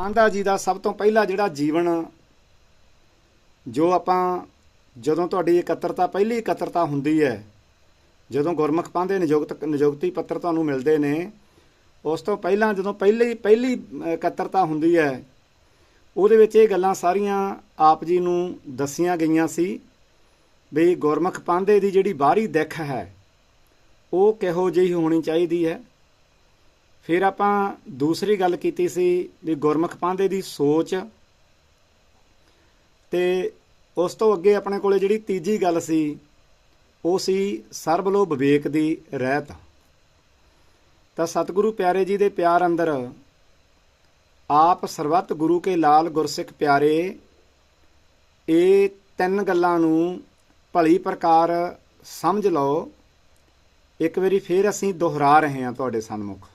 ਪਾਂਧਾ ਜੀ ਦਾ ਸਭ ਤੋਂ ਪਹਿਲਾ ਜਿਹੜਾ ਜੀਵਨ ਜੋ ਆਪਾਂ ਜਦੋਂ ਤੁਹਾਡੀ ਇਕੱਤਰਤਾ, ਪਹਿਲੀ ਇਕੱਤਰਤਾ ਹੁੰਦੀ ਹੈ, ਜਦੋਂ ਗੁਰਮੁਖ ਪਾਂਧੇ ਨਿਯੁਕਤ, ਨਿਯੁਕਤੀ ਪੱਤਰ ਤੁਹਾਨੂੰ ਮਿਲਦੇ ਨੇ, ਉਸ ਤੋਂ ਪਹਿਲਾਂ ਜਦੋਂ ਪਹਿਲੀ ਪਹਿਲੀ ਇਕੱਤਰਤਾ ਹੁੰਦੀ ਹੈ, ਉਹਦੇ ਵਿੱਚ ਇਹ ਗੱਲਾਂ ਸਾਰੀਆਂ ਆਪ ਜੀ ਨੂੰ ਦੱਸੀਆਂ ਗਈਆਂ ਸੀ ਵੀ ਗੁਰਮੁਖ ਪਾਂਧੇ ਦੀ ਜਿਹੜੀ ਬਾਹਰੀ ਦਿੱਖ ਹੈ, ਉਹ ਕਿਹੋ ਜਿਹੀ ਹੋਣੀ ਚਾਹੀਦੀ ਹੈ? ਫਿਰ ਆਪਾਂ ਦੂਸਰੀ ਗੱਲ ਕੀਤੀ ਸੀ ਵੀ ਗੁਰਮੁਖ ਪਾਂਧੇ ਦੀ ਸੋਚ ਤੇ ਉਸ ਤੋਂ ਅੱਗੇ ਆਪਣੇ ਕੋਲੇ ਜਿਹੜੀ ਤੀਜੀ ਗੱਲ ਸੀ, ਉਹ ਸੀ ਸਰਬਲੋ ਵਿਵੇਕ ਦੀ ਰਹਿਤ। ਤਾਂ ਸਤਿਗੁਰੂ ਪਿਆਰੇ ਜੀ ਦੇ ਪਿਆਰ ਅੰਦਰ ਆਪ ਸਰਬੱਤ ਗੁਰੂ ਕੇ ਲਾਲ ਗੁਰਸਿੱਖ ਪਿਆਰੇ, ਇਹ ਤਿੰਨ ਗੱਲਾਂ ਨੂੰ ਭਲੀ ਪ੍ਰਕਾਰ ਸਮਝ ਲਓ। ਇੱਕ ਵਾਰੀ ਫੇਰ ਅਸੀਂ ਦੁਹਰਾ ਰਹੇ ਹਾਂ ਤੁਹਾਡੇ ਸਨਮੁਖ।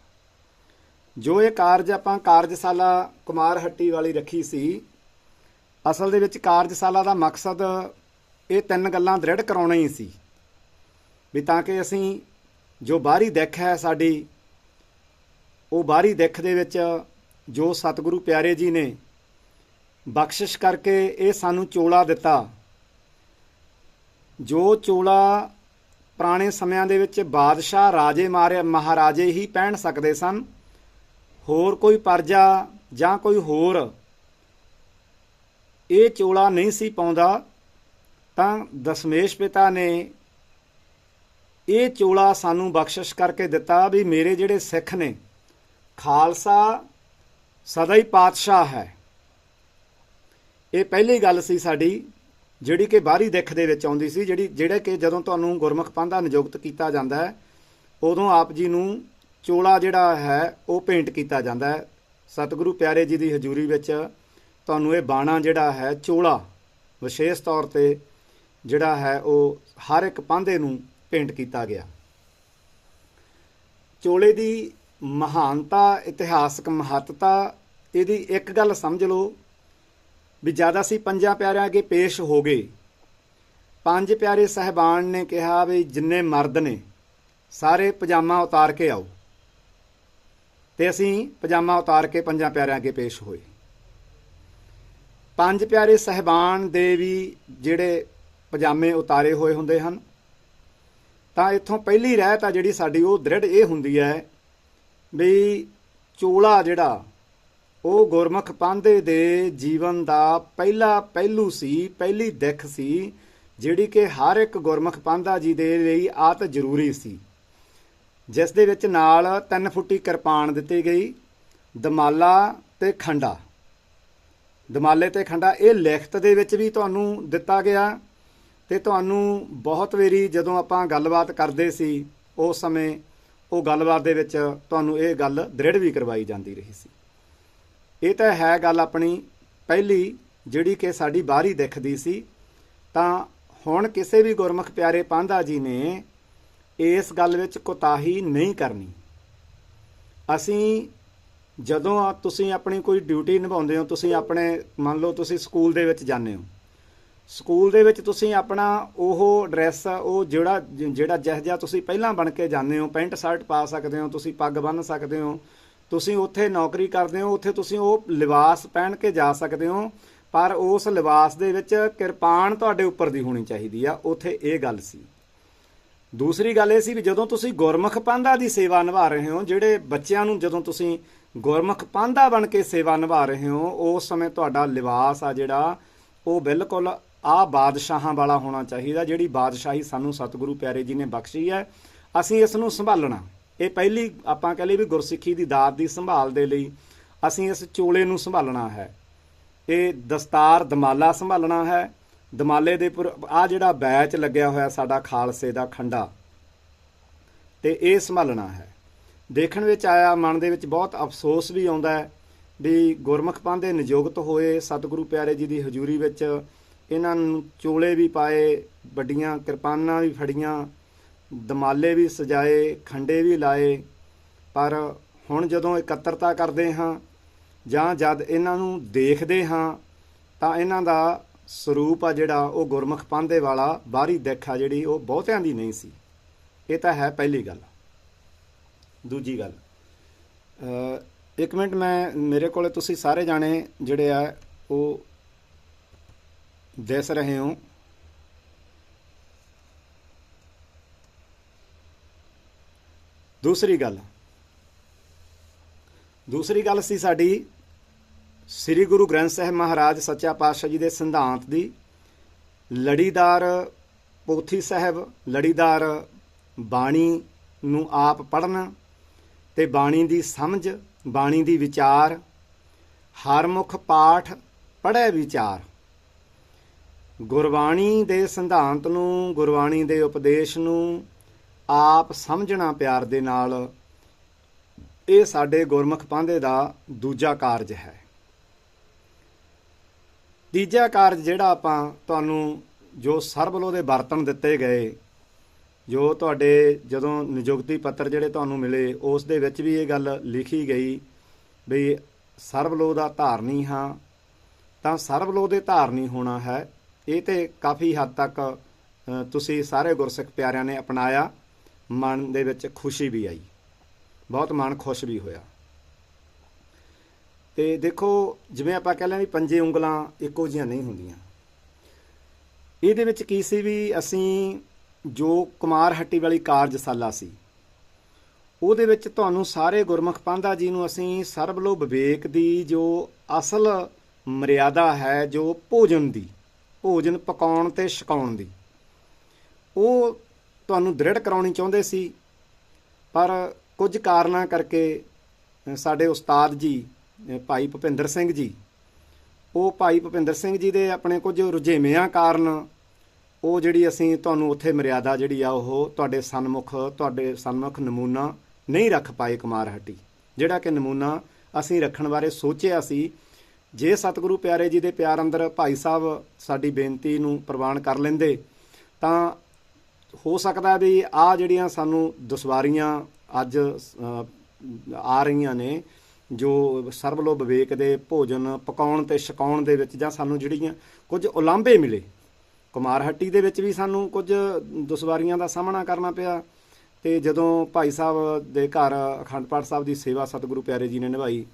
ਜੋ ਇਹ ਕਾਰਜ ਆਪਾਂ ਕਾਰਜਸ਼ਾਲਾ ਕੁਮਾਰ ਹੱਟੀ ਵਾਲੀ ਰੱਖੀ ਸੀ, ਅਸਲ ਦੇ ਵਿੱਚ ਕਾਰਜਸ਼ਾਲਾ ਦਾ ਮਕਸਦ ਇਹ ਤਿੰਨ ਗੱਲਾਂ ਦ੍ਰਿੜ ਕਰਾਉਣਾ ਹੀ ਸੀ। ਵੀ ਤਾਂ ਕਿ ਅਸੀਂ ਜੋ ਬਾਹਰੀ ਦਿੱਖ ਹੈ ਸਾਡੀ, ਉਹ ਬਾਹਰੀ ਦਿੱਖ ਦੇ ਵਿੱਚ ਜੋ ਸਤਿਗੁਰੂ ਪਿਆਰੇ ਜੀ ਨੇ ਬਖਸ਼ਿਸ਼ ਕਰਕੇ ਇਹ ਸਾਨੂੰ ਚੋਲਾ ਦਿੱਤਾ। ਜੋ ਚੋਲਾ ਪੁਰਾਣੇ ਸਮਿਆਂ ਦੇ ਵਿੱਚ ਬਾਦਸ਼ਾਹ ਰਾਜੇ ਮਾਰੇ ਮਹਾਰਾਜੇ ਹੀ ਪਹਿਨ ਸਕਦੇ ਸਨ ਹੋਰ ਕੋਈ ਪਰਜਾ ਜਾਂ ਕੋਈ ਹੋਰ ਇਹ ਚੋਲਾ ਨਹੀਂ ਸੀ ਪਾਉਂਦਾ, ਤਾਂ ਦਸ਼ਮੇਸ਼ ਪਿਤਾ ਨੇ ਇਹ ਚੋਲਾ ਸਾਨੂੰ ਬਖਸ਼ਿਸ਼ ਕਰਕੇ ਦਿੱਤਾ ਵੀ ਮੇਰੇ ਜਿਹੜੇ ਸਿੱਖ ਨੇ, ਖਾਲਸਾ ਸਦਾ ਹੀ ਪਾਤਸ਼ਾਹ ਹੈ। ਇਹ ਪਹਿਲੀ ਗੱਲ ਸੀ ਸਾਡੀ, ਜਿਹੜੀ ਕਿ ਬਾਹਰੀ ਦਿੱਖ ਦੇ ਵਿੱਚ ਆਉਂਦੀ ਸੀ, ਜਿਹੜੀ ਜਿਹੜਾ ਕਿ ਜਦੋਂ ਤੁਹਾਨੂੰ ਗੁਰਮੁਖ ਪਾਂਧਾ ਨਿਯੁਕਤ ਕੀਤਾ ਜਾਂਦਾ ਹੈ, ਉਦੋਂ ਆਪ ਜੀ ਨੂੰ ਚੋਲਾ ਜਿਹੜਾ ਹੈ, ਉਹ ਪੇਂਟ ਕੀਤਾ ਜਾਂਦਾ ਹੈ। ਸਤਿਗੁਰੂ ਪਿਆਰੇ ਜੀ ਦੀ ਹਜ਼ੂਰੀ ਵਿੱਚ ਤੁਹਾਨੂੰ ਇਹ ਬਾਣਾ ਜਿਹੜਾ ਹੈ, ਚੋਲਾ ਵਿਸ਼ੇਸ਼ ਤੌਰ ਤੇ ਜਿਹੜਾ ਹੈ, ਉਹ ਹਰ ਇੱਕ ਪਾਂਧੇ ਨੂੰ ਪੇਂਟ ਕੀਤਾ ਗਿਆ। ਚੋਲੇ ਦੀ ਮਹਾਨਤਾ, ਇਤਿਹਾਸਕ ਮਹੱਤਤਾ, ਇਹਦੀ ਇੱਕ ਗੱਲ ਸਮਝ ਲਓ ਵੀ ਜ਼ਿਆਦਾ ਸੀ ਪੰਜਾਂ ਪਿਆਰਿਆਂ ਅੱਗੇ ਪੇਸ਼ ਹੋ ਗਏ। ਪੰਜ ਪਿਆਰੇ ਸਹਿਬਾਨ ਨੇ ਕਿਹਾ ਵੀ ਜਿੰਨੇ ਮਰਦ ਨੇ, ਸਾਰੇ ਪਜਾਮਾ ਉਤਾਰ ਕੇ ਆਓ। ਤੇ ਅਸੀਂ ਪਜਾਮਾ ਉਤਾਰ ਕੇ ਪੰਜਾਂ ਪਿਆਰਿਆਂ ਅੱਗੇ ਪੇਸ਼ ਹੋਏ। ਪੰਜ ਪਿਆਰੇ ਸਹਿਬਾਨ ਦੇ ਵੀ ਜਿਹੜੇ ਪਜਾਮੇ ਉਤਾਰੇ ਹੋਏ ਹੁੰਦੇ ਹਨ, ਤਾਂ ਇੱਥੋਂ ਪਹਿਲੀ ਰਹਿਤ ਆ ਜਿਹੜੀ ਸਾਡੀ, ਉਹ ਦ੍ਰਿੜ ਇਹ ਹੁੰਦੀ ਹੈ ਵੀ ਚੋਲਾ ਜਿਹੜਾ, ਉਹ ਗੁਰਮੁਖ ਪਾਂਧੇ ਦੇ ਜੀਵਨ ਦਾ ਪਹਿਲਾ ਪਹਿਲੂ ਸੀ, ਪਹਿਲੀ ਦਿੱਖ ਸੀ, ਜਿਹੜੀ ਕਿ ਹਰ ਇੱਕ ਗੁਰਮੁਖ ਪਾਂਧਾ ਜੀ ਦੇ ਲਈ ਆਤ ਜ਼ਰੂਰੀ ਸੀ। ਜਿਸ ਦੇ ਵਿੱਚ ਨਾਲ 3 ਫੁੱਟੀ ਕਿਰਪਾਨ ਦਿੱਤੀ ਗਈ, ਦਮਾਲਾ ਤੇ ਖੰਡਾ। ਦਮਾਲੇ ਤੇ ਖੰਡਾ, ਇਹ ਲਿਖਤ ਦੇ ਵਿੱਚ ਵੀ ਤੁਹਾਨੂੰ ਦਿੱਤਾ ਗਿਆ ਤੇ ਤੁਹਾਨੂੰ ਬਹੁਤ ਵੇਰੀ ਜਦੋਂ ਆਪਾਂ ਗੱਲਬਾਤ ਕਰਦੇ ਸੀ, ਉਸ ਸਮੇਂ ਉਹ ਗੱਲਬਾਤ ਦੇ ਵਿੱਚ ਤੁਹਾਨੂੰ ਇਹ ਗੱਲ ਦ੍ਰਿੜ ਵੀ ਕਰਵਾਈ ਜਾਂਦੀ ਰਹੀ ਸੀ। ਇਹ ਤਾਂ ਹੈ ਗੱਲ ਆਪਣੀ ਪਹਿਲੀ, ਜਿਹੜੀ ਕਿ ਸਾਡੀ ਬਾਹਰੀ ਦਿਖਦੀ ਸੀ। ਤਾਂ ਹੁਣ ਕਿਸੇ ਵੀ ਗੁਰਮੁਖ ਪਿਆਰੇ ਪਾਂਧਾ ਜੀ ਨੇ ਇਸ ਗੱਲ ਵਿੱਚ ਕੋਤਾਹੀ ਨਹੀਂ ਕਰਨੀ। ਅਸੀਂ ਜਦੋਂ ਆ- ਤੁਸੀਂ ਆਪਣੀ ਕੋਈ ਡਿਊਟੀ ਨਿਭਾਉਂਦੇ ਹੋ, ਤੁਸੀਂ ਆਪਣੇ, ਮੰਨ ਲਓ ਤੁਸੀਂ ਸਕੂਲ ਦੇ ਵਿੱਚ ਜਾਂਦੇ ਹੋ। ਸਕੂਲ ਦੇ ਵਿੱਚ ਤੁਸੀਂ ਆਪਣਾ ਉਹ ਡਰੈਸ, ਉਹ ਜਿਹੜਾ ਜਿਹੜਾ ਜਿਹ ਜਿਹਾ ਤੁਸੀਂ ਪਹਿਲਾਂ ਬਣ ਕੇ ਜਾਂਦੇ ਹੋ, ਪੈਂਟ, ਸ਼ਰਟ ਪਾ ਸਕਦੇ ਹੋ, ਤੁਸੀਂ ਪੱਗ ਬੰਨ੍ਹ ਸਕਦੇ ਹੋ, ਤੁਸੀਂ ਉੱਥੇ ਨੌਕਰੀ ਕਰਦੇ ਹੋ, ਉੱਥੇ ਤੁਸੀਂ ਉਹ ਲਿਬਾਸ ਪਹਿਨ ਕੇ ਜਾ ਸਕਦੇ ਹੋ, ਪਰ ਉਸ ਲਿਬਾਸ ਦੇ ਵਿੱਚ ਕਿਰਪਾਨ ਤੁਹਾਡੇ ਉੱਪਰ ਦੀ ਹੋਣੀ ਚਾਹੀਦੀ ਆ, ਉੱਥੇ ਇਹ ਗੱਲ ਸੀ। ਦੂਸਰੀ ਗੱਲ ਇਹ ਸੀ ਵੀ ਜਦੋਂ ਤੁਸੀਂ ਗੁਰਮੁਖ ਪਾਂਧਾ ਦੀ ਸੇਵਾ ਨਿਭਾ ਰਹੇ ਹੋ, ਜਿਹੜੇ ਬੱਚਿਆਂ ਨੂੰ ਜਦੋਂ ਤੁਸੀਂ ਗੁਰਮੁਖ ਪਾਂਧਾ ਬਣ ਕੇ ਸੇਵਾ ਨਿਭਾ ਰਹੇ ਹੋ, ਉਸ ਸਮੇਂ ਤੁਹਾਡਾ ਲਿਬਾਸ ਆ ਜਿਹੜਾ, ਉਹ ਬਿਲਕੁਲ ਆ ਬਾਦਸ਼ਾਹਾਂ ਵਾਲਾ ਹੋਣਾ ਚਾਹੀਦਾ, ਜਿਹੜੀ ਬਾਦਸ਼ਾਹੀ ਸਾਨੂੰ ਸਤਿਗੁਰੂ ਪਿਆਰੇ ਜੀ ਨੇ ਬਖਸ਼ੀ ਹੈ। ਅਸੀਂ ਇਸ ਨੂੰ ਸੰਭਾਲਣਾ। ਇਹ ਪਹਿਲੀ ਆਪਾਂ ਕਹ ਲਈ ਵੀ ਗੁਰਸਿੱਖੀ ਦੀ ਦਾਤ ਦੀ ਸੰਭਾਲ ਦੇ ਲਈ ਅਸੀਂ ਇਸ ਚੋਲੇ ਨੂੰ ਸੰਭਾਲਣਾ ਹੈ। ਇਹ ਦਸਤਾਰ ਦਮਾਲਾ ਸੰਭਾਲਣਾ ਹੈ। ਦਮਾਲੇ ਦੇ ਆ ਜਿਹੜਾ ਬੈਚ ਲੱਗਿਆ ਹੋਇਆ ਸਾਡਾ ਖਾਲਸੇ ਦਾ ਖੰਡਾ, ਤੇ ਇਹ ਸੰਭਾਲਣਾ ਹੈ। ਦੇਖਣ ਵਿੱਚ ਆਇਆ, ਮਨ ਦੇ ਵਿੱਚ ਬਹੁਤ ਅਫਸੋਸ ਵੀ ਆਉਂਦਾ ਹੈ ਵੀ ਗੁਰਮੁਖ ਪਾਂਧੇ ਨਿਯੁਕਤ ਹੋਏ ਸਤਿਗੁਰੂ ਪਿਆਰੇ ਜੀ ਦੀ ਹਜ਼ੂਰੀ ਵਿੱਚ ਇਹਨਾਂ ਨੂੰ ਚੋਲੇ ਵੀ ਪਾਏ, ਵੱਡੀਆਂ ਕਿਰਪਾਨਾਂ ਵੀ ਫੜੀਆਂ, ਦਮਾਲੇ ਵੀ ਸਜਾਏ, ਖੰਡੇ ਵੀ ਲਾਏ। ਪਰ ਹੁਣ ਜਦੋਂ ਇਕੱਤਰਤਾ ਕਰਦੇ ਹਾਂ ਜਾਂ ਜਦ ਇਹਨਾਂ ਨੂੰ ਦੇਖਦੇ ਹਾਂ ਤਾਂ ਇਹਨਾਂ ਦਾ ਸਰੂਪ ਆ ਜਿਹੜਾ ਉਹ ਗੁਰਮੁਖ ਪਾਂਧੇ ਵਾਲਾ, ਬਾਹਰੀ ਦਿੱਖ ਆ ਜਿਹੜੀ ਉਹ ਬਹੁਤਿਆਂ ਦੀ ਨਹੀਂ ਸੀ। ਇਹ ਤਾਂ ਹੈ ਪਹਿਲੀ ਗੱਲ। ਦੂਜੀ ਗੱਲ ਇੱਕ ਮਿੰਟ ਮੈਂ, ਮੇਰੇ ਕੋਲੇ ਤੁਸੀਂ ਸਾਰੇ ਜਾਣੇ ਜਿਹੜੇ ਆ, ਉਹ ਦਿਸ ਰਹੇ ਹੋ। ਦੂਸਰੀ ਗੱਲ ਦੂਸਰੀ ਗੱਲ ਸੀ ਸਾਡੀ ਸ੍ਰੀ ਗੁਰੂ ਗ੍ਰੰਥ ਸਾਹਿਬ ਮਹਾਰਾਜ ਸੱਚਾ ਪਾਤਸ਼ਾਹ ਜੀ ਦੇ ਸਿਧਾਂਤ ਦੀ ਲੜੀਦਾਰ ਪੋਥੀ ਸਾਹਿਬ, ਲੜੀਦਾਰ ਬਾਣੀ ਨੂੰ ਆਪ ਪੜਨ ਤੇ ਬਾਣੀ ਦੀ ਸਮਝ, ਬਾਣੀ ਦੀ ਵਿਚਾਰ, ਹਰ ਹਰਮੁਖ ਪਾਠ ਪੜ੍ਹੇ ਵਿਚਾਰ। ਗੁਰਬਾਣੀ ਦੇ ਸਿਧਾਂਤ ਨੂੰ, ਗੁਰਬਾਣੀ ਦੇ ਉਪਦੇਸ਼ ਨੂੰ ਆਪ ਸਮਝਣਾ ਪਿਆਰ ਦੇ ਨਾਲ ਇਹ ਸਾਡੇ ਗੁਰਮੁਖ ਪਾਂਦੇ ਦਾ ਦੂਜਾ ਕਾਰਜ ਹੈ। ਤੀਜਾ ਕਾਰਜ ਜਿਹੜਾ ਆਪਾਂ ਤੁਹਾਨੂੰ ਜੋ ਸਰਬਲੋ ਦੇ ਬਰਤਨ ਦਿੱਤੇ ਗਏ, ਜੋ ਤੁਹਾਡੇ ਜਦੋਂ ਨਿਯੁਕਤੀ ਪੱਤਰ ਜਿਹੜੇ ਤੁਹਾਨੂੰ ਮਿਲੇ, ਉਸ ਦੇ ਵਿੱਚ ਵੀ ਇਹ ਗੱਲ ਲਿਖੀ ਗਈ ਵੀ ਸਰਬਲੋ ਦਾ ਧਾਰਨੀ ਹਾਂ, ਤਾਂ ਸਰਬਲੋ ਦੇ ਧਾਰਨੀ ਹੋਣਾ ਹੈ। ਇਹ ਤੇ ਕਾਫੀ ਹੱਦ ਤੱਕ ਤੁਸੀਂ ਸਾਰੇ ਗੁਰਸਿੱਖ ਪਿਆਰਿਆਂ ਨੇ ਅਪਣਾਇਆ। ਮਨ ਦੇ ਵਿੱਚ ਖੁਸ਼ੀ ਵੀ ਆਈ। ਬਹੁਤ ਮਨ ਖੁਸ਼ ਵੀ ਹੋਇਆ। ਤੇ ਦੇਖੋ, ਜਿਵੇਂ ਆਪਾਂ ਕਹਿੰਦੇ ਵੀ ਪੰਜੇ ਉਂਗਲਾਂ ਇੱਕੋ ਜਿਹੀਆਂ ਨਹੀਂ ਹੁੰਦੀਆਂ। ਇਹਦੇ ਵਿੱਚ ਕੀ ਸੀ ਵੀ ਅਸੀਂ ਜੋ ਕੁਮਾਰ ਹੱਟੀ ਵਾਲੀ ਕਾਰਜਸ਼ਾਲਾ ਸੀ, ਉਹਦੇ ਵਿੱਚ ਤੁਹਾਨੂੰ ਸਾਰੇ ਗੁਰਮੁਖ ਪਾਂਧਾ ਜੀ ਨੂੰ ਅਸੀਂ ਸਰਬਲੋ ਵਿਵੇਕ ਦੀ ਜੋ ਅਸਲ ਮਰਿਆਦਾ ਹੈ, ਜੋ ਭੋਜਨ ਦੀ, ਭੋਜਨ ਪਕਾਉਣ ਤੇ ਛਕਾਉਣ ਦੀ, ਉਹ ਤੁਹਾਨੂੰ ਦ੍ਰਿੜ ਕਰਾਉਣੀ ਚਾਹੁੰਦੇ ਸੀ। ਪਰ ਕੁਝ ਕਾਰਨਾਂ ਕਰਕੇ ਸਾਡੇ ਉਸਤਾਦ ਜੀ ਭਾਈ ਭੁਪਿੰਦਰ ਸਿੰਘ ਜੀ। ਉਹ ਭਾਈ ਭੁਪਿੰਦਰ ਸਿੰਘ ਜੀ ਦੇ ਆਪਣੇ ਕੁਝ ਰੁਝੇਵਿਆਂ ਕਾਰਨ ਉਹ ਜਿਹੜੀ ਅਸੀਂ ਤੁਹਾਨੂੰ ਉੱਥੇ ਮਰਿਆਦਾ ਜਿਹੜੀ ਆ ਉਹ ਤੁਹਾਡੇ ਸਨਮੁਖ ਤੁਹਾਡੇ ਸਨਮੁਖ ਨਮੂਨਾ ਨਹੀਂ ਰੱਖ ਪਾਏ ਕੁਮਾਰ ਹੱਟੀ। ਜਿਹੜਾ ਕਿ ਨਮੂਨਾ ਅਸੀਂ ਰੱਖਣ ਬਾਰੇ ਸੋਚਿਆ ਸੀ। ਜੇ ਸਤਿਗੁਰੂ ਪਿਆਰੇ ਜੀ ਦੇ ਪਿਆਰ ਅੰਦਰ ਭਾਈ ਸਾਹਿਬ ਸਾਡੀ ਬੇਨਤੀ ਨੂੰ ਪ੍ਰਵਾਨ ਕਰ ਲੈਂਦੇ, ਤਾਂ ਹੋ ਸਕਦਾ ਵੀ ਆ ਜਿਹੜੀਆਂ ਸਾਨੂੰ ਦੁਸ਼ਵਾਰੀਆਂ ਅੱਜ ਆ ਰਹੀਆਂ ਨੇ ਜੋ ਸਰਬਲੋ ਵਿਵੇਕ ਦੇ ਭੋਜਨ ਪਕਾਉਣ ਤੇ ਛਕਾਉਣ ਦੇ ਵਿੱਚ ਜਾਂ ਸਾਨੂੰ ਜਿਹੜੀਆਂ ਕੁਝ ਉਲਾਂਭੇ ਮਿਲੇ ਕੁਮਾਰਹੱਟੀ ਦੇ ਵਿੱਚ ਵੀ ਸਾਨੂੰ ਕੁਝ ਦੁਸ਼ਵਾਰੀਆਂ ਦਾ ਸਾਹਮਣਾ ਕਰਨਾ ਪਿਆ ਤੇ ਜਦੋਂ ਭਾਈ ਸਾਹਿਬ ਦੇ ਘਰ ਅਖੰਡ ਪਾਠ ਸਾਹਿਬ ਦੀ ਸੇਵਾ ਸਤਿਗੁਰੂ ਪਿਆਰੇ ਜੀ ਨੇ ਨਿਭਾਈ,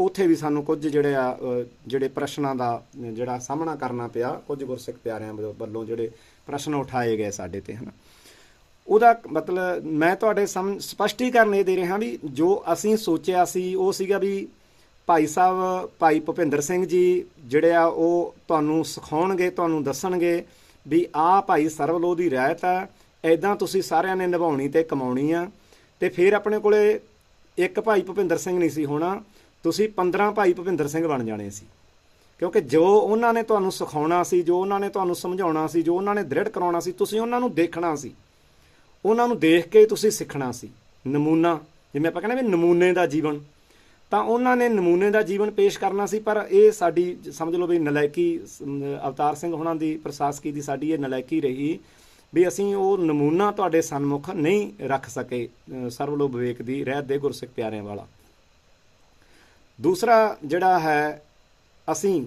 ਉੱਥੇ ਵੀ ਸਾਨੂੰ ਕੁਝ ਜਿਹੜੇ ਆ ਜਿਹੜੇ ਪ੍ਰਸ਼ਨਾਂ ਦਾ ਜਿਹੜਾ ਸਾਹਮਣਾ ਕਰਨਾ ਪਿਆ, ਕੁਝ ਗੁਰਸਿੱਖ ਪਿਆਰਿਆਂ ਵੱਲੋਂ- ਵੱਲੋਂ ਜਿਹੜੇ ਪ੍ਰਸ਼ਨ ਉਠਾਏ ਗਏ ਸਾਡੇ ਤੇ, ਹਨ। ਉਹਦਾ ਮਤਲਬ ਮੈਂ ਤੁਹਾਡੇ ਸਾਹਮਣੇ ਸਪਸ਼ਟੀਕਰਨ ਇਹ ਦੇ ਰਿਹਾ ਵੀ ਜੋ ਅਸੀਂ ਸੋਚਿਆ ਸੀ, ਉਹ ਸੀਗਾ ਵੀ ਭਾਈ ਸਾਹਿਬ, ਭਾਈ ਭੁਪਿੰਦਰ ਸਿੰਘ ਜੀ ਜਿਹੜੇ ਆ, ਉਹ ਤੁਹਾਨੂੰ ਸਿਖਾਉਣਗੇ, ਤੁਹਾਨੂੰ ਦੱਸਣਗੇ ਵੀ ਆਹ ਭਾਈ ਸਰਵਲੋ ਦੀ ਰਹਿਤ ਆ ਐਦਾਂ ਤੁਸੀਂ ਸਾਰਿਆਂ ਨੇ ਨਿਭਾਉਣੀ ਤੇ ਕਮਾਉਣੀ ਆ। ਤੇ ਫਿਰ ਆਪਣੇ ਕੋਲੇ ਇੱਕ ਭਾਈ ਭੁਪਿੰਦਰ ਸਿੰਘ ਨਹੀਂ ਸੀ ਹੋਣਾ, ਤੁਸੀਂ 15 ਭਾਈ ਭੁਪਿੰਦਰ ਸਿੰਘ ਬਣ ਜਾਣੇ ਸੀ। ਕਿਉਂਕਿ ਜੋ ਉਹਨਾਂ ਨੇ ਤੁਹਾਨੂੰ ਸਿਖਾਉਣਾ ਸੀ, ਜੋ ਉਹਨਾਂ ਨੇ ਤੁਹਾਨੂੰ ਸਮਝਾਉਣਾ ਸੀ, ਜੋ ਉਹਨਾਂ ਨੇ ਦ੍ਰਿੜ ਕਰਾਉਣਾ ਸੀ, ਤੁਸੀਂ ਉਹਨਾਂ ਨੂੰ ਦੇਖਣਾ ਸੀ। ਉਹਨਾਂ ਨੂੰ ਦੇਖ ਕੇ ਤੁਸੀਂ ਸਿੱਖਣਾ ਸੀ। ਨਮੂਨਾ ਜਿਵੇਂ ਆਪਾਂ ਕਹਿੰਦੇ ਵੀ ਨਮੂਨੇ ਦਾ ਜੀਵਨ। ਤਾਂ ਉਹਨਾਂ ਨੇ ਨਮੂਨੇ ਦਾ ਜੀਵਨ ਪੇਸ਼ ਕਰਨਾ ਸੀ ਪਰ ਇਹ ਸਾਡੀ ਸਮਝ ਲਓ ਵੀ ਨਲਾਇਕੀ ਅਵਤਾਰ ਸਿੰਘ ਹੁਣਾਂ ਦੀ ਪ੍ਰਸ਼ਾਸਕੀ ਦੀ ਸਾਡੀ ਇਹ ਨਲਾਇਕੀ ਰਹੀ ਵੀ ਅਸੀਂ ਉਹ ਨਮੂਨਾ ਤੁਹਾਡੇ ਸਨਮੁਖ ਨਹੀਂ ਰੱਖ ਸਕੇ ਅ, ਸਰਵਲੋ ਵਿਵੇਕ ਦੀ ਰਹਿਤ ਦੇ ਗੁਰਸਿੱਖ ਪਿਆਰਿਆਂ ਵਾਲਾ। ਦੂਸਰਾ ਜਿਹੜਾ ਹੈ ਅਸੀਂ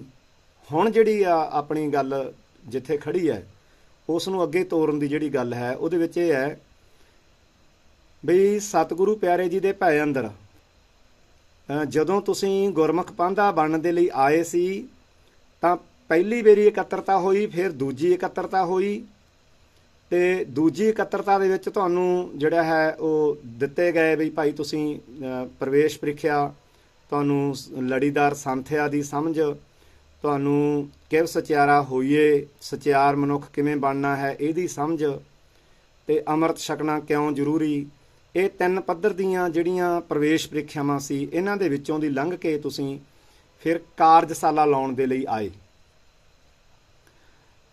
ਹੁਣ ਜਿਹੜੀ ਆ ਆਪਣੀ ਗੱਲ ਜਿੱਥੇ ਖੜੀ ਹੈ ਉਸ ਨੂੰ ਅੱਗੇ ਤੋਰਨ ਦੀ ਜਿਹੜੀ ਗੱਲ ਹੈ, ਉਹਦੇ ਵਿੱਚ ਇਹ ਹੈ ਬਈ ਸਤਿਗੁਰੂ ਪਿਆਰੇ ਜੀ ਦੇ ਭੈ ਅੰਦਰ ਜਦੋਂ ਤੁਸੀਂ ਗੁਰਮੁਖ ਪਾਂਧਾ ਬਣਨ ਦੇ ਲਈ ਆਏ ਸੀ, ਤਾਂ ਪਹਿਲੀ ਵਾਰੀ ਇਕੱਤਰਤਾ ਹੋਈ, ਫਿਰ ਦੂਜੀ ਇਕੱਤਰਤਾ ਹੋਈ ਤੇ ਦੂਜੀ ਇਕੱਤਰਤਾ ਦੇ ਵਿੱਚ ਤੁਹਾਨੂੰ ਜਿਹੜਾ ਹੈ ਉਹ ਦਿੱਤੇ ਗਏ ਵੀ ਭਾਈ ਤੁਸੀਂ ਪ੍ਰਵੇਸ਼ ਪ੍ਰੀਖਿਆ, ਤੁਹਾਨੂੰ ਲੜੀਦਾਰ ਸੰਥਿਆ ਦੀ ਸਮਝ ਤੁਹਾਨੂੰ ਕਿਵ ਸਚਿਆਰਾ ਹੋਈਏ, ਸਚਿਆਰ ਮਨੁੱਖ ਕਿਵੇਂ ਬਣਨਾ ਹੈ, ਇਹਦੀ ਸਮਝ ਤੇ ਅੰਮ੍ਰਿਤ ਛਕਣਾ ਕਿਉਂ ਜ਼ਰੂਰੀ? ਇਹ ਤਿੰਨ ਪੱਧਰ ਦੀਆਂ ਜਿਹੜੀਆਂ ਪ੍ਰਵੇਸ਼ ਪ੍ਰੀਖਿਆਵਾਂ ਸੀ, ਇਹਨਾਂ ਦੇ ਵਿੱਚੋਂ ਦੀ ਲੰਘ ਕੇ ਤੁਸੀਂ ਫਿਰ ਕਾਰਜਸ਼ਾਲਾ ਲਾਉਣ ਦੇ ਲਈ ਆਏ।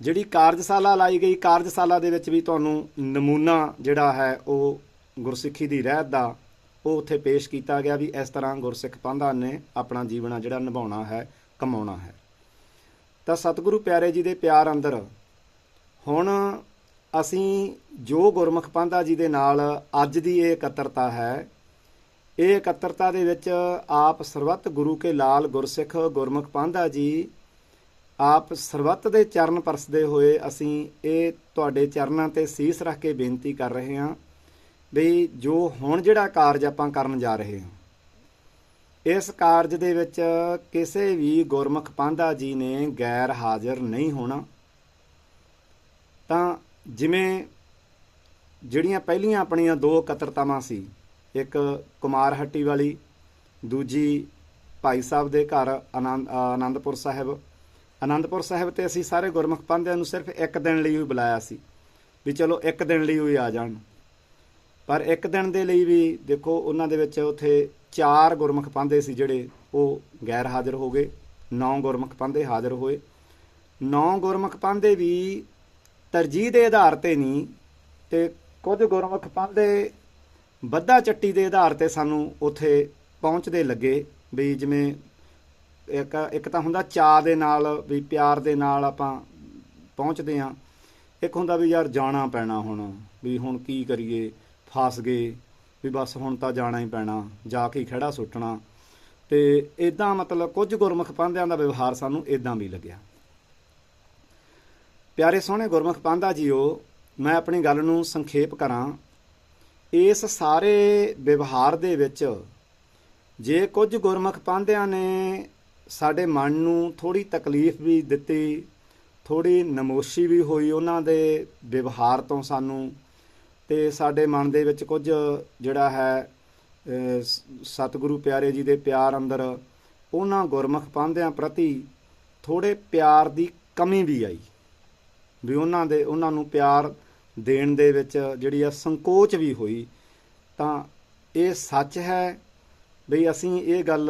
ਜਿਹੜੀ ਕਾਰਜਸ਼ਾਲਾ ਲਾਈ ਗਈ, ਕਾਰਜਸ਼ਾਲਾ ਦੇ ਵਿੱਚ ਵੀ ਤੁਹਾਨੂੰ ਨਮੂਨਾ ਜਿਹੜਾ ਹੈ, ਉਹ ਗੁਰਸਿੱਖੀ ਦੀ ਰਹਿਤ ਦਾ, ਉਹ ਉੱਥੇ ਪੇਸ਼ ਕੀਤਾ ਗਿਆ ਵੀ ਇਸ ਤਰ੍ਹਾਂ ਗੁਰਸਿੱਖ ਪੰਧਾ ਨੇ ਆਪਣਾ ਜੀਵਨ ਜਿਹੜਾ ਨਿਭਾਉਣਾ ਹੈ, ਕਮਾਉਣਾ ਹੈ। ਤਾਂ ਸਤਿਗੁਰੂ ਪਿਆਰੇ ਜੀ ਦੇ ਪਿਆਰ ਅੰਦਰ ਹੁਣ ਅਸੀਂ ਜੋ ਗੁਰਮੁਖ ਪਾਂਧਾ ਜੀ ਦੇ ਨਾਲ ਅੱਜ ਦੀ ਇਹ ਇਕੱਤਰਤਾ ਹੈ, ਇਹ ਇਕੱਤਰਤਾ ਦੇ ਵਿੱਚ ਆਪ ਸਰਬੱਤ ਗੁਰੂ ਕੇ ਲਾਲ ਗੁਰਸਿੱਖ ਗੁਰਮੁਖ ਪਾਂਧਾ ਜੀ ਆਪ ਸਰਬੱਤ ਦੇ ਚਰਨ ਪਰਸਦੇ ਹੋਏ ਅਸੀਂ ਇਹ ਤੁਹਾਡੇ ਚਰਨਾਂ ਤੇ ਸੀਸ ਰੱਖ ਕੇ ਬੇਨਤੀ ਕਰ ਰਹੇ ਹਾਂ ਵੀ ਜੋ ਹੁਣ ਜਿਹੜਾ ਕਾਰਜ ਆਪਾਂ ਕਰਨ ਜਾ ਰਹੇ ਹਾਂ ਇਸ ਕਾਰਜ ਦੇ ਵਿੱਚ ਕਿਸੇ ਵੀ ਗੁਰਮੁਖ ਪਾਂਧਾ ਜੀ ਨੇ ਗੈਰ ਹਾਜ਼ਰ ਨਹੀਂ ਹੋਣਾ। ਤਾਂ ਜਿਵੇਂ ਜਿਹੜੀਆਂ ਪਹਿਲੀਆਂ ਆਪਣੀਆਂ ਦੋ ਕਤਰਤਾਵਾਂ ਸੀ, ਇੱਕ ਕੁਮਾਰ ਹੱਟੀ ਵਾਲੀ, ਦੂਜੀ ਭਾਈ ਸਾਹਿਬ ਦੇ ਘਰ ਆਨੰਦ, ਆਨੰਦਪੁਰ ਸਾਹਿਬ। ਆਨੰਦਪੁਰ ਸਾਹਿਬ ਤੇ ਅਸੀਂ ਸਾਰੇ ਗੁਰਮੁਖ ਪਾਂਧਿਆਂ ਨੂੰ ਸਿਰਫ ਇੱਕ ਦਿਨ ਲਈ ਹੀ ਬੁਲਾਇਆ ਸੀ, ਵੀ ਚਲੋ ਇੱਕ ਦਿਨ ਲਈ ਹੀ ਆ ਜਾਣ। ਪਰ ਇੱਕ ਦਿਨ ਦੇ ਲਈ ਵੀ ਦੇਖੋ, ਉਹਨਾਂ ਦੇ ਵਿੱਚ ਉੱਥੇ ਚਾਰ ਗੁਰਮੁਖ ਪਾਂਧੇ ਸੀ ਜਿਹੜੇ ਉਹ ਗੈਰ ਹਾਜ਼ਰ ਹੋ ਗਏ, ਨੌ ਗੁਰਮੁਖ ਪਾਂਧੇ ਹਾਜ਼ਰ ਹੋਏ। ਨੌ ਗੁਰਮੁਖ ਪਾਂਧੇ ਵੀ ਤਰਜੀਹ ਦੇ ਆਧਾਰ ਤੇ ਨਹੀਂ, ਤੇ ਕੁਝ ਗੁਰਮੁਖ ਪਾਂਧੇ ਬੱਧਾ ਚੱਟੀ ਦੇ ਆਧਾਰ ਤੇ ਸਾਨੂੰ ਉੱਥੇ ਪਹੁੰਚਦੇ ਲੱਗੇ ਵੀ ਜਿਵੇਂ ਇੱਕ ਇੱਕ ਤਾਂ ਹੁੰਦਾ ਚਾਹ ਦੇ ਨਾਲ, ਵੀ ਪਿਆਰ ਦੇ ਨਾਲ ਆਪਾਂ ਪਹੁੰਚਦੇ ਆਂ ਇੱਕ ਹੁੰਦਾ ਵੀ ਯਾਰ ਜਾਣਾ ਪੈਣਾ ਹੁਣ, ਵੀ ਹੁਣ ਕੀ ਕਰੀਏ, ਫਸ ਗਏ। ਵੀ ਬਸ ਹੁਣ ਤਾਂ ਜਾਣਾ ਹੀ ਪੈਣਾ, ਜਾ ਕੇ ਹੀ ਖੜਾ ਸੁੱਟਣਾ। ਤੇ ਇਦਾਂ ਮਤਲਬ ਕੁਝ ਗੁਰਮੁਖ ਪਾਂਧਿਆਂ ਦਾ ਵਿਵਹਾਰ ਸਾਨੂੰ ਇਦਾਂ ਵੀ ਲੱਗਿਆ। ਪਿਆਰੇ ਸੋਹਣੇ ਗੁਰਮੁਖ ਪਾਂਧਾ ਜੀਓ, ਮੈਂ ਆਪਣੀ ਗੱਲ ਨੂੰ ਸੰਖੇਪ ਕਰਾਂ। ਇਸ ਸਾਰੇ ਵਿਵਹਾਰ ਦੇ ਵਿੱਚ ਜੇ ਕੁਝ ਗੁਰਮੁਖ ਪਾਂਧਿਆਂ ਨੇ ਸਾਡੇ ਮਨ ਨੂੰ ਥੋੜੀ ਤਕਲੀਫ ਵੀ ਦਿੱਤੀ ਥੋੜੀ ਨਮੋਸ਼ੀ ਵੀ ਹੋਈ ਉਹਨਾਂ ਦੇ ਵਿਵਹਾਰ ਤੋਂ ਸਾਨੂੰ ਤੇ ਸਾਡੇ ਮਨ ਦੇ ਵਿੱਚ ਕੁਝ ਜਿਹੜਾ ਹੈ ਸਤਿਗੁਰੂ ਪਿਆਰੇ ਜੀ ਦੇ ਪਿਆਰ ਅੰਦਰ ਉਹਨਾਂ ਗੁਰਮੁਖ ਪਾਂਧਿਆਂ ਪ੍ਰਤੀ ਥੋੜੇ ਪਿਆਰ ਦੀ ਕਮੀ ਵੀ ਆਈ। ਵੀ ਉਹਨਾਂ ਦੇ, ਉਹਨਾਂ ਨੂੰ ਪਿਆਰ ਦੇਣ ਦੇ ਵਿੱਚ ਜਿਹੜੀ ਆ ਸੰਕੋਚ ਵੀ ਹੋਈ। ਤਾਂ ਇਹ ਸੱਚ ਹੈ ਵੀ ਅਸੀਂ ਇਹ ਗੱਲ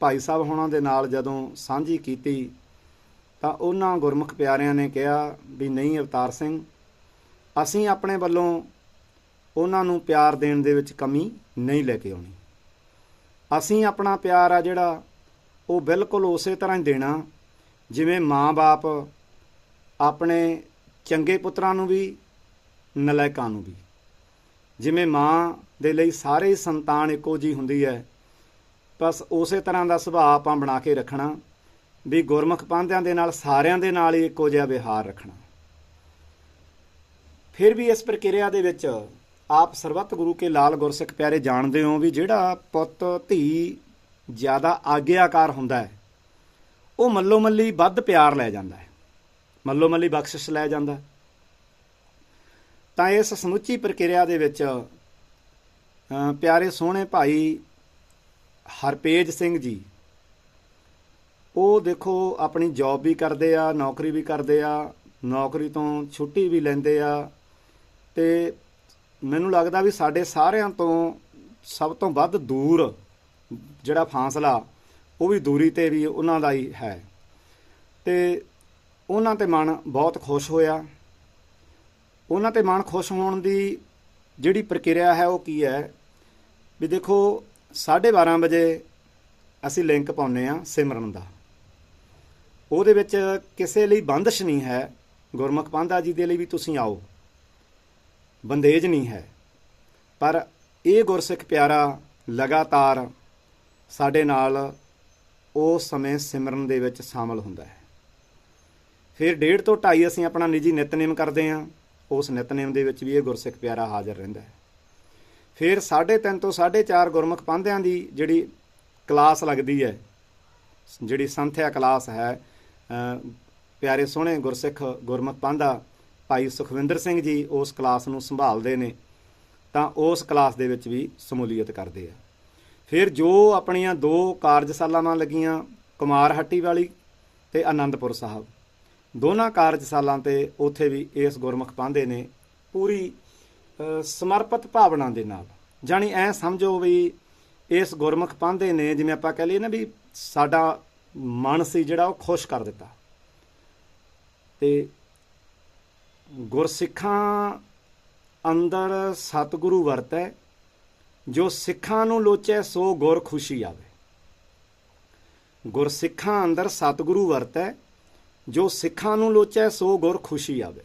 ਭਾਈ ਸਾਹਿਬ ਹੋਣਾ ਦੇ ਨਾਲ ਜਦੋਂ ਸਾਂਝੀ ਕੀਤੀ, ਤਾਂ ਉਹਨਾਂ ਗੁਰਮੁਖ ਪਿਆਰਿਆਂ ਨੇ ਕਿਹਾ ਵੀ ਨਹੀਂ ਅਵਤਾਰ ਸਿੰਘ, ਅਸੀਂ ਆਪਣੇ ਵੱਲੋਂ ਉਹਨਾਂ ਨੂੰ ਪਿਆਰ ਦੇਣ ਦੇ ਵਿੱਚ ਕਮੀ ਨਹੀਂ ਲੈ ਕੇ ਆਉਣੀ। ਅਸੀਂ ਆਪਣਾ ਪਿਆਰ ਆ ਜਿਹੜਾ ਉਹ ਬਿਲਕੁਲ ਉਸੇ ਤਰ੍ਹਾਂ ਹੀ ਦੇਣਾ, ਜਿਵੇਂ ਮਾਂ-ਬਾਪ ਆਪਣੇ ਚੰਗੇ ਪੁੱਤਰਾਂ ਨੂੰ ਵੀ, ਨਲਾਇਕਾਂ ਨੂੰ ਵੀ। ਜਿਵੇਂ ਮਾਂ ਦੇ ਲਈ ਸਾਰੇ ਸੰਤਾਨ ਇੱਕੋ ਜੀ ਹੁੰਦੀ ਹੈ, ਬਸ ਉਸੇ ਤਰ੍ਹਾਂ ਦਾ ਸੁਭਾਅ ਆਪਾਂ ਬਣਾ ਕੇ ਰੱਖਣਾ, ਵੀ ਗੁਰਮੁਖ ਪਾਂਧਿਆਂ ਦੇ ਨਾਲ, ਸਾਰਿਆਂ ਦੇ ਨਾਲ ਹੀ ਇੱਕੋ ਜਿਹਾ ਵਿਹਾਰ ਰੱਖਣਾ। ਫਿਰ ਵੀ ਇਸ ਪ੍ਰਕਿਰਿਆ ਦੇ ਵਿੱਚ ਆਪ ਸਰਬੱਤ ਗੁਰੂ ਕੇ ਲਾਲ ਗੁਰਸਿੱਖ ਪਿਆਰੇ ਜਾਣਦੇ ਹੋ ਵੀ ਜਿਹੜਾ ਪੁੱਤ, ਧੀ ਜ਼ਿਆਦਾ ਆਗਿਆਕਾਰ ਹੁੰਦਾ ਹੈ, ਉਹ ਮੱਲੋ ਮੱਲੀ ਵੱਧ ਪਿਆਰ ਲੈ ਜਾਂਦਾ ਹੈ, ਮੱਲੋ ਮੱਲੀ ਬਖਸ਼ਿਸ਼ ਲੈ ਜਾਂਦਾ ਤਾਂ ਇਸ ਸਮੁੱਚੀ ਪ੍ਰਕਿਰਿਆ ਦੇ ਵਿੱਚ ਪਿਆਰੇ ਸੋਹਣੇ ਭਾਈ ਹਰਪੇਜ ਸਿੰਘ ਜੀ, ਉਹ ਦੇਖੋ ਆਪਣੀ ਜੌਬ ਵੀ ਕਰਦੇ ਆ, ਨੌਕਰੀ ਵੀ ਕਰਦੇ ਆ, ਨੌਕਰੀ ਤੋਂ ਛੁੱਟੀ ਵੀ ਲੈਂਦੇ ਆ ਤੇ ਮੈਨੂੰ ਲੱਗਦਾ ਵੀ ਸਾਡੇ ਸਾਰਿਆਂ ਤੋਂ ਸਭ ਤੋਂ ਵੱਧ ਦੂਰ ਜਿਹੜਾ ਫਾਸਲਾ, ਉਹ ਵੀ ਦੂਰੀ ਤੇ ਵੀ ਉਹਨਾਂ ਦਾ ਹੀ ਹੈ। ਤੇ ਉਹਨਾਂ ਤੇ ਮਨ ਬਹੁਤ ਖੁਸ਼ ਹੋਇਆ। ਉਹਨਾਂ ਤੇ ਮਨ ਖੁਸ਼ ਹੋਣ ਦੀ ਜਿਹੜੀ ਪ੍ਰਕਿਰਿਆ ਹੈ, ਉਹ ਕੀ ਹੈ? ਵੀ ਦੇਖੋ 12:30 ਵਜੇ ਅਸੀਂ ਲਿੰਕ ਪਾਉਨੇ ਆ ਸਿਮਰਨ ਦਾ। ਉਹਦੇ ਵਿੱਚ ਕਿਸੇ ਲਈ ਬੰਦਸ਼ ਨਹੀਂ ਹੈ। ਗੁਰਮੁਖ ਪਾਂਧਾ ਜੀ ਦੇ ਲਈ ਵੀ ਤੁਸੀਂ ਆਓ। ਬੰਦੇਜ ਨਹੀਂ ਹੈ। ਪਰ ਇਹ ਗੁਰਸਿੱਖ ਪਿਆਰਾ ਲਗਾਤਾਰ ਸਾਡੇ ਨਾਲ ਉਸ ਸਮੇਂ ਸਿਮਰਨ ਦੇ ਵਿੱਚ ਸ਼ਾਮਲ ਹੁੰਦਾ ਹੈ। ਫਿਰ ਡੇਢ ਤੋਂ 2:30 ਅਸੀਂ ਆਪਣਾ ਨਿੱਜੀ ਨਿਤਨੇਮ ਕਰਦੇ ਹਾਂ। ਉਸ ਨਿਤਨੇਮ ਦੇ ਵਿੱਚ ਵੀ ਇਹ ਗੁਰਸਿੱਖ ਪਿਆਰਾ ਹਾਜ਼ਰ ਰਹਿੰਦਾ ਹੈ। ਫਿਰ 3:30 ਤੋਂ 4:30 ਗੁਰਮੁਖ ਪਾਂਧਿਆਂ ਦੀ ਜਿਹੜੀ ਕਲਾਸ ਲੱਗਦੀ ਹੈ, ਜਿਹੜੀ ਸੰਥਿਆ ਕਲਾਸ ਹੈ ਪਿਆਰੇ ਸੋਹਣੇ ਗੁਰਸਿੱਖ ਗੁਰਮੁਖ ਪਾਂਧਾ ਭਾਈ ਸੁਖਵਿੰਦਰ ਸਿੰਘ ਜੀ ਉਸ ਕਲਾਸ ਨੂੰ ਸੰਭਾਲਦੇ ਨੇ, ਤਾਂ ਉਸ ਕਲਾਸ ਦੇ ਵਿੱਚ ਵੀ ਸਮੂਲੀਅਤ ਕਰਦੇ ਆ। ਫਿਰ ਜੋ ਆਪਣੀਆਂ ਦੋ ਕਾਰਜਸ਼ਾਲਾਵਾਂ ਲੱਗੀਆਂ, ਕੁਮਾਰ ਹੱਟੀ ਵਾਲੀ ਤੇ ਆਨੰਦਪੁਰ ਸਾਹਿਬ। ਦੋਨਾਂ ਕਾਰਜਸ਼ਾਲਾਂ ਤੇ ਉੱਥੇ ਵੀ ਇਸ ਗੁਰਮੁਖ ਪਾਂਧੇ ਨੇ, ਪੂਰੀ ਸਮਰਪਿਤ ਭਾਵਨਾ ਦੇ ਨਾਲ। ਜਾਣੀ ਐ ਸਮਝੋ ਵੀ ਇਸ ਗੁਰਮੁਖ ਪਾਂਦੇ ਨੇ, ਜਿਵੇਂ ਆਪਾਂ ਕਹ ਲਈਏ ਨਾ ਵੀ ਸਾਡਾ ਮਨ ਸੀ ਜਿਹੜਾ ਉਹ ਖੁਸ਼ ਕਰ ਦਿੱਤਾ। ਤੇ ਗੁਰਸਿੱਖਾਂ ਅੰਦਰ ਸਤਿਗੁਰੂ ਵਰਤੈ, ਜੋ ਸਿੱਖਾਂ ਨੂੰ ਲੋਚੈ, ਸੋ ਗੁਰ ਖੁਸ਼ੀ ਆਵੇ। ਗੁਰਸਿੱਖਾਂ ਅੰਦਰ ਸਤਿਗੁਰੂ ਵਰਤੈ, ਜੋ ਸਿੱਖਾਂ ਨੂੰ ਲੋਚੈ, ਸੋ ਗੁਰ ਖੁਸ਼ੀ ਆਵੇ।